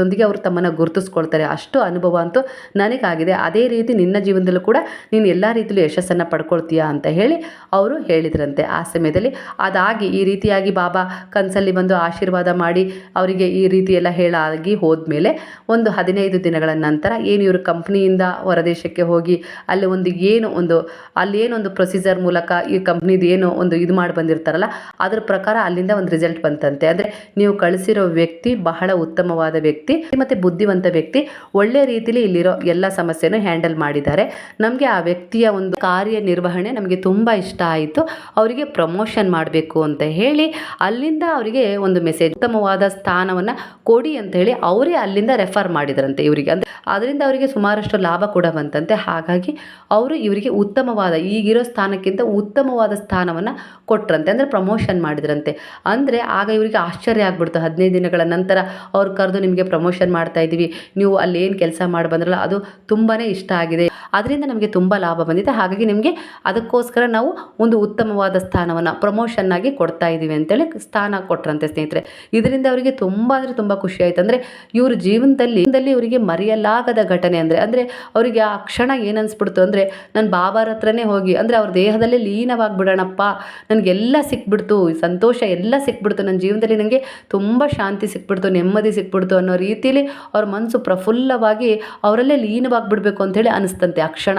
ವ್ಯಕ್ತಿತ್ವದೊಂದಿಗೆ ಅವರು ತಮ್ಮನ್ನು ಗುರುತಿಸ್ಕೊಳ್ತಾರೆ. ಅಷ್ಟು ಅನುಭವ ಅಂತೂ ನನಗಾಗಿದೆ. ಅದೇ ರೀತಿ ನಿನ್ನ ಜೀವನದಲ್ಲೂ ಕೂಡ ನೀನು ಎಲ್ಲ ರೀತಿಯಲ್ಲೂ ಯಶಸ್ಸನ್ನು ಪಡ್ಕೊಳ್ತೀಯಾ ಅಂತ ಹೇಳಿ ಅವರು ಹೇಳಿದ್ರಂತೆ ಆ ಸಮಯದಲ್ಲಿ. ಅದಾಗಿ ಈ ರೀತಿಯಾಗಿ ಬಾಬಾ ಕನಸಲ್ಲಿ ಬಂದು ಆಶೀರ್ವಾದ ಮಾಡಿ ಅವರಿಗೆ ಈ ರೀತಿ ಎಲ್ಲ ಹೇಳಾಗಿ ಹೋದ್ಮೇಲೆ ಒಂದು ಹದಿನೈದು ದಿನಗಳ ನಂತರ ಏನು ಇವರು ಕಂಪ್ನಿಯಿಂದ ಹೊರದೇಶಕ್ಕೆ ಹೋಗಿ ಅಲ್ಲಿ ಒಂದು ಏನು ಒಂದು, ಅಲ್ಲಿ ಏನೊಂದು ಪ್ರೊಸೀಜರ್ ಮೂಲಕ ಈ ಕಂಪ್ನಿದು ಏನು ಒಂದು ಇದು ಮಾಡಿ ಬಂದಿರ್ತಾರಲ್ಲ, ಅದರ ಪ್ರಕಾರ ಅಲ್ಲಿಂದ ಒಂದು ರಿಸಲ್ಟ್ ಬಂತಂತೆ. ಅಂದರೆ ನೀವು ಕಳಿಸಿರೋ ವ್ಯಕ್ತಿ ಬಹಳ ಉತ್ತಮವಾದ ವ್ಯಕ್ತಿ. ಮತ್ತು ಬುದ್ಧಿವಂತ ವ್ಯಕ್ತಿ ಒಳ್ಳೆ ರೀತಿಲಿ ಇಲ್ಲಿರೋ ಎಲ್ಲ ಸಮಸ್ಯೆನೂ ಹ್ಯಾಂಡಲ್ ಮಾಡಿದ್ದಾರೆ. ನಮಗೆ ಆ ವ್ಯಕ್ತಿಯ ಒಂದು ಕಾರ್ಯ ನಿರ್ವಹಣೆ ನಮಗೆ ತುಂಬ ಇಷ್ಟ ಆಯಿತು. ಅವರಿಗೆ ಪ್ರಮೋಷನ್ ಮಾಡಬೇಕು ಅಂತ ಹೇಳಿ ಅಲ್ಲಿಂದ ಅವರಿಗೆ ಒಂದು ಮೆಸೇಜ್ ಉತ್ತಮವಾದ ಸ್ಥಾನವನ್ನು ಕೊಡಿ ಅಂತ ಹೇಳಿ ಅವರೇ ಅಲ್ಲಿಂದ ರೆಫರ್ ಮಾಡಿದ್ರಂತೆ ಇವರಿಗೆ. ಅಂದರೆ ಅದರಿಂದ ಅವರಿಗೆ ಸುಮಾರಷ್ಟು ಲಾಭ ಕೂಡ ಬಂತಂತೆ. ಹಾಗಾಗಿ ಅವರು ಇವರಿಗೆ ಉತ್ತಮವಾದ, ಈಗಿರೋ ಸ್ಥಾನಕ್ಕಿಂತ ಉತ್ತಮವಾದ ಸ್ಥಾನವನ್ನು ಕೊಟ್ರಂತೆ. ಅಂದರೆ ಪ್ರಮೋಷನ್ ಮಾಡಿದ್ರಂತೆ. ಅಂದರೆ ಆಗ ಇವರಿಗೆ ಆಶ್ಚರ್ಯ ಆಗ್ಬಿಡ್ತು. ಹದಿನೈದು ದಿನಗಳ ನಂತರ ಅವ್ರು ಕರೆದು ನಿಮಗೆ ಮಾಡ್ತಾ ಇದ್ದೀವಿ, ನೀವು ಅಲ್ಲಿ ಏನು ಕೆಲಸ ಮಾಡಿ ಬಂದ್ರಲ್ಲ ಅದು ತುಂಬಾ ಇಷ್ಟ ಆಗಿದೆ. ಅದರಿಂದ ನಮಗೆ ತುಂಬ ಲಾಭ ಬಂದಿದೆ. ಹಾಗಾಗಿ ನಿಮಗೆ ಅದಕ್ಕೋಸ್ಕರ ನಾವು ಒಂದು ಉತ್ತಮವಾದ ಸ್ಥಾನವನ್ನು ಪ್ರಮೋಷನ್ ಆಗಿ ಕೊಡ್ತಾ ಇದ್ದೀವಿ ಅಂತೇಳಿ ಸ್ಥಾನ ಕೊಟ್ರಂತೆ ಸ್ನೇಹಿತರೆ. ಇದರಿಂದ ಅವರಿಗೆ ತುಂಬ ಅಂದರೆ ತುಂಬ ಖುಷಿ ಆಯಿತು. ಅಂದರೆ ಇವ್ರ ಜೀವನದಲ್ಲಿ ಜೀವನದಲ್ಲಿ ಇವರಿಗೆ ಮರೆಯಲಾಗದ ಘಟನೆ ಅಂದರೆ ಅಂದರೆ ಅವರಿಗೆ ಆ ಕ್ಷಣ ಏನು ಅನಿಸ್ಬಿಡ್ತು ಅಂದರೆ ನನ್ನ ಬಾಬಾರ ಹತ್ರನೇ ಹೋಗಿ, ಅಂದರೆ ಅವ್ರ ದೇಹದಲ್ಲೇ ಲೀನವಾಗಿಬಿಡೋಣಪ್ಪ, ನನಗೆಲ್ಲ ಸಿಕ್ಬಿಡ್ತು ಸಂತೋಷ ಎಲ್ಲ ಸಿಕ್ಬಿಡ್ತು ನನ್ನ ಜೀವನದಲ್ಲಿ ನನಗೆ ತುಂಬ ಶಾಂತಿ ಸಿಕ್ಬಿಡ್ತು, ನೆಮ್ಮದಿ ಸಿಕ್ಬಿಡ್ತು ಅನ್ನೋ ರೀತಿಯಲ್ಲಿ ಅವ್ರ ಮನಸ್ಸು ಪ್ರಫುಲ್ಲವಾಗಿ ಅವರಲ್ಲೇ ಲೀನವಾಗಿಬಿಡ್ಬೇಕು ಅಂಥೇಳಿ ಅನಿಸ್ತಂತೆ ಆ ಕ್ಷಣ.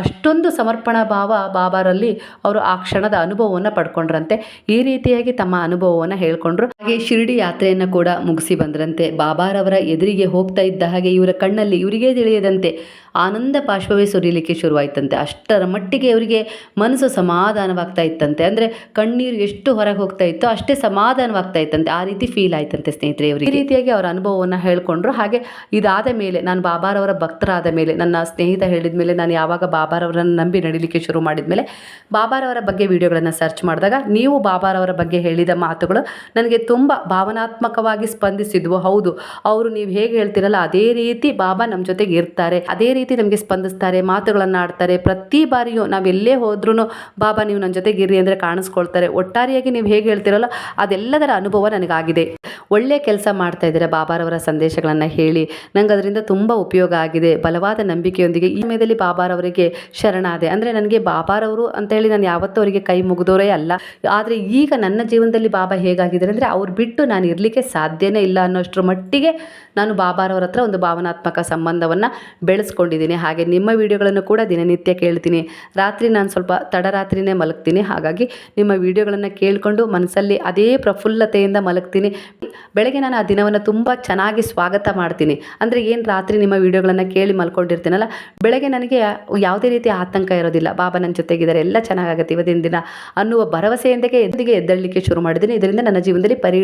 ಅಷ್ಟೊಂದು ಸಮರ್ಪಣಾ ಭಾವ ಬಾಬಾರಲ್ಲಿ ಅವರು ಆ ಕ್ಷಣದ ಅನುಭವವನ್ನು ಪಡ್ಕೊಂಡ್ರಂತೆ. ಈ ರೀತಿಯಾಗಿ ತಮ್ಮ ಅನುಭವವನ್ನು ಹೇಳ್ಕೊಂಡ್ರು. ಹಾಗೆ ಶಿರಡಿ ಯಾತ್ರೆಯನ್ನು ಕೂಡ ಮುಗಿಸಿ ಬಂದ್ರಂತೆ. ಬಾಬಾರವರ ಎದುರಿಗೆ ಹೋಗ್ತಾ ಇದ್ದ ಹಾಗೆ ಇವರ ಕಣ್ಣಲ್ಲಿ ಇವರಿಗೆ ತಿಳಿಯದಂತೆ ಆನಂದ ಪಾಶ್ವವೇ ಸುರಿಲಿಕ್ಕೆ ಶುರುವಾಯ್ತಂತೆ. ಅಷ್ಟರ ಮಟ್ಟಿಗೆ ಅವರಿಗೆ ಮನಸ್ಸು ಸಮಾಧಾನವಾಗ್ತಾ ಇತ್ತಂತೆ. ಅಂದರೆ ಕಣ್ಣೀರು ಎಷ್ಟು ಹೊರಗೆ ಹೋಗ್ತಾ ಇತ್ತೋ ಅಷ್ಟೇ ಸಮಾಧಾನವಾಗ್ತಾ ಇತ್ತಂತೆ. ಆ ರೀತಿ ಫೀಲ್ ಆಯ್ತಂತೆ ಸ್ನೇಹಿತರೆ ಇವರಿಗೆ. ಈ ರೀತಿಯಾಗಿ ಅವರ ಅನುಭವವನ್ನು ಹೇಳ್ಕೊಂಡ್ರು. ಹಾಗೆ ಇದಾದ ಮೇಲೆ ನಾನು ಬಾಬಾರವರ ಭಕ್ತರಾದ ಮೇಲೆ, ನನ್ನ ಸ್ನೇಹಿತ ಹೇಳಿದ ಮೇಲೆ, ನಾನು ಯಾವಾಗ ಬಾಬಾರವರನ್ನು ನಂಬಿ ನಡಿಲಿಕ್ಕೆ ಶುರು ಮಾಡಿದ ಮೇಲೆ ಬಾಬಾರವರ ಬಗ್ಗೆ ವಿಡಿಯೋಗಳನ್ನು ಸರ್ಚ್ ಮಾಡಿದಾಗ ನೀವು ಬಾಬಾರವರ ಬಗ್ಗೆ ಹೇಳಿದ ಮಾತುಗಳು ನನಗೆ ತುಂಬ ಭಾವನಾತ್ಮಕವಾಗಿ ಸ್ಪಂದಿಸಿದ್ವು. ಹೌದು, ಅವರು ನೀವು ಹೇಗೆ ಹೇಳ್ತಿರಲ್ಲ, ಅದೇ ರೀತಿ ಬಾಬಾ ನಮ್ಮ ಜೊತೆಗೆ ಇರ್ತಾರೆ, ಅದೇ ರೀತಿ ನಮಗೆ ಸ್ಪಂದಿಸ್ತಾರೆ, ಮಾತುಗಳನ್ನು ಆಡ್ತಾರೆ. ಪ್ರತಿ ಬಾರಿಯೂ ನಾವು ಎಲ್ಲೇ ಹೋದ್ರೂ ಬಾಬಾ ನೀವು ನನ್ನ ಜೊತೆಗೆ ಇರಿ ಅಂದರೆ ಕಾಣಿಸ್ಕೊಳ್ತಾರೆ. ಒಟ್ಟಾರೆಯಾಗಿ ನೀವು ಹೇಗೆ ಹೇಳ್ತಿರಲ್ಲ, ಅದೆಲ್ಲದರ ಅನುಭವ ನನಗಾಗಿದೆ. ಒಳ್ಳೆಯ ಕೆಲಸ ಮಾಡ್ತಾ ಇದ್ದೀರಾ ಬಾಬಾರವರ ಸಂದೇಶಗಳನ್ನು ಹೇಳಿ ನಂಗೆ ಅದರಿಂದ ತುಂಬ ಉಪಯೋಗ ಆಗಿದೆ. ಬಲವಾದ ನಂಬಿಕೆಯೊಂದಿಗೆ ಈ ಸಮಯದಲ್ಲಿ ಬಾಬಾರವರಿಗೆ ಶರಣಾದೆ. ಅಂದರೆ ನನಗೆ ಬಾಬಾರವರು ಅಂತೇಳಿ ನಾನು ಯಾವತ್ತೂ ಅವರಿಗೆ ಕೈ ಮುಗಿದೋರೇ ಅಲ್ಲ. ಆದರೆ ಈಗ ನನ್ನ ಜೀವನದಲ್ಲಿ ಬಾಬಾ ಹೇಗಾಗಿದ್ದಾರೆ ಅಂದರೆ ಅವ್ರು ಬಿಟ್ಟು ನಾನು ಇರಲಿಕ್ಕೆ ಸಾಧ್ಯನೇ ಇಲ್ಲ ಅನ್ನೋಷ್ಟರ ಮಟ್ಟಿಗೆ ನಾನು ಬಾಬಾರವರ ಹತ್ರ ಒಂದು ಭಾವನಾತ್ಮಕ ಸಂಬಂಧವನ್ನು ಬೆಳೆಸ್ಕೊಂಡಿದ್ದೀನಿ. ಹಾಗೆ ನಿಮ್ಮ ವಿಡಿಯೋಗಳನ್ನು ಕೂಡ ದಿನನಿತ್ಯ ಕೇಳ್ತೀನಿ. ರಾತ್ರಿ ನಾನು ಸ್ವಲ್ಪ ತಡರಾತ್ರಿನೇ ಮಲಗ್ತೀನಿ. ಹಾಗಾಗಿ ನಿಮ್ಮ ವಿಡಿಯೋಗಳನ್ನು ಕೇಳಿಕೊಂಡು ಮನಸ್ಸಲ್ಲಿ ಅದೇ ಪ್ರಫುಲ್ಲತೆಯಿಂದ ಮಲಗ್ತೀನಿ. ಬೆಳಗ್ಗೆ ನಾನು ಆ ದಿನವನ್ನು ತುಂಬ ಚೆನ್ನಾಗಿ ಸ್ವಾಗತ ಮಾಡ್ತೀನಿ. ಅಂದರೆ ಏನು ರಾತ್ರಿ ನಿಮ್ಮ ವಿಡಿಯೋಗಳನ್ನು ಕೇಳಿ ಮಲ್ಕೊಂಡಿರ್ತೀನಲ್ಲ, ಬೆಳಗ್ಗೆ ನನಗೆ ಯಾವುದೇ ರೀತಿಯ ಆತಂಕ ಇರೋದಿಲ್ಲ. ಬಾಬಾ ನನ್ನ ಜೊತೆಗಿದ್ದಾರೆ, ಎಲ್ಲ ಚೆನ್ನಾಗಾಗುತ್ತೆ. ಇವತ್ತಿನ ದಿನ ಅನ್ನುವ ಭರವಸೆಯೊಂದಿಗೆ ಎದ್ದಿಗೆ ಎದ್ದಳಲಿಕ್ಕೆ ಶುರು ಮಾಡಿದ್ದೀನಿ. ಇದರಿಂದ ನನ್ನ ಜೀವನದಲ್ಲಿ ಪರಿ,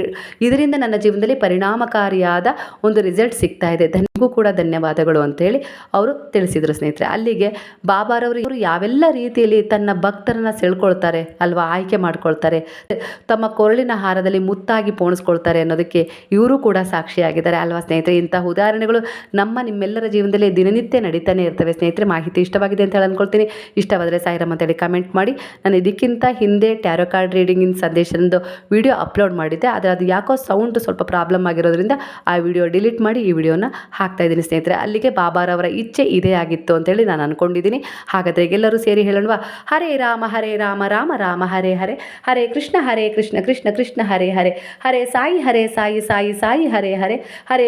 ಇದರಿಂದ ನನ್ನ ಜೀವನದಲ್ಲಿ ಪರಿಣಾಮಕಾರಿಯಾದ ಒಂದು ರಿಸಲ್ಟ್ ಸಿಗ್ತಾ ಇದೆ. ಧನಿಗೂ ಕೂಡ ಧನ್ಯವಾದಗಳು ಅಂತೇಳಿ ಅವರು ತಿಳಿಸಿದರು ಸ್ನೇಹಿತರೆ. ಅಲ್ಲಿಗೆ ಬಾಬಾರವರು ಇವರು ಯಾವೆಲ್ಲ ರೀತಿಯಲ್ಲಿ ತನ್ನ ಭಕ್ತರನ್ನು ಸೆಳ್ಕೊಳ್ತಾರೆ, ಅಲ್ವಾ? ಆಯ್ಕೆ ಮಾಡ್ಕೊಳ್ತಾರೆ, ತಮ್ಮ ಕೊರಳಿನ ಹಾರದಲ್ಲಿ ಮುತ್ತಾಗಿ ಪೋಣಿಸ್ಕೊಳ್ತಾರೆ ಅನ್ನೋದಕ್ಕೆ ಇವರು ಕೂಡ ಸಾಕ್ಷಿಯಾಗಿದ್ದಾರೆ, ಅಲ್ವಾ? ಸ್ನೇಹಿತರೆ. ಇಂತಹ ಉದಾಹರಣೆಗಳು ನಮ್ಮ ನಿಮ್ಮೆಲ್ಲರ ಜೀವನದಲ್ಲಿ ದಿನನಿತ್ಯ ನಡೀತಾನೆ ಇರ್ತವೆ. ಸ್ನೇಹಿತರೆ, ಮಾಹಿತಿ ಇಷ್ಟವಾಗಿದೆ ಅಂತ ಹೇಳಿ ಅಂದ್ಕೊಳ್ತೀನಿ. ಇಷ್ಟವಾದರೆ ಸಾಯಿರಮ್ಮ ಅಂತೇಳಿ ಕಮೆಂಟ್ ಮಾಡಿ. ನಾನು ಇದಕ್ಕಿಂತ ಹಿಂದೆ ಟ್ಯಾರೋ ಕಾರ್ಡ್ ರೀಡಿಂಗ್ ಇನ್ ಸಂದೇಶದ ವಿಡಿಯೋ ಅಪ್ಲೋಡ್ ಮಾಡಿದ್ದೆ. ಆದರೆ ಅದು ಯಾಕೋ ಸೌಂಡ್ ಸ್ವಲ್ಪ ಪ್ರಾಬ್ಲಮ್ ಆಗಿರೋದ್ರಿಂದ ಆ ವಿಡಿಯೋ ಡಿಲೀಟ್ ಮಾಡಿ ಈ ವಿಡಿಯೋನ ಹಾಕ್ತಾ ಇದ್ದೀನಿ ಸ್ನೇಹಿತರೆ. ಅಲ್ಲಿಗೆ ಬಾಬಾರವರ ಇಚ್ಛೆ ಇದೇ ಆಗಿತ್ತು ಅಂತೇಳಿ ನಾನು ಅಂದ್ಕೊಂಡಿದ್ದೀನಿ ಹಾಗಾದರೆ ಎಲ್ಲರೂ ಸೇರಿ ಹೇಳೋಣವಾ? ಹರೇ ರಾಮ ಹರೇ ರಾಮ ರಾಮ ರಾಮ, ಹರೇ ಹರೇ ಹರೇ ಕೃಷ್ಣ ಹರೇ ಕೃಷ್ಣ ಕೃಷ್ಣ ಕೃಷ್ಣ, ಹರೇ ಹರೇ ಹರೇ ಸಾಯಿ ಹರೇ ಸಾಯಿ ಸಾಯಿ ಸಾಯಿ ಹರೇ ಹರೇ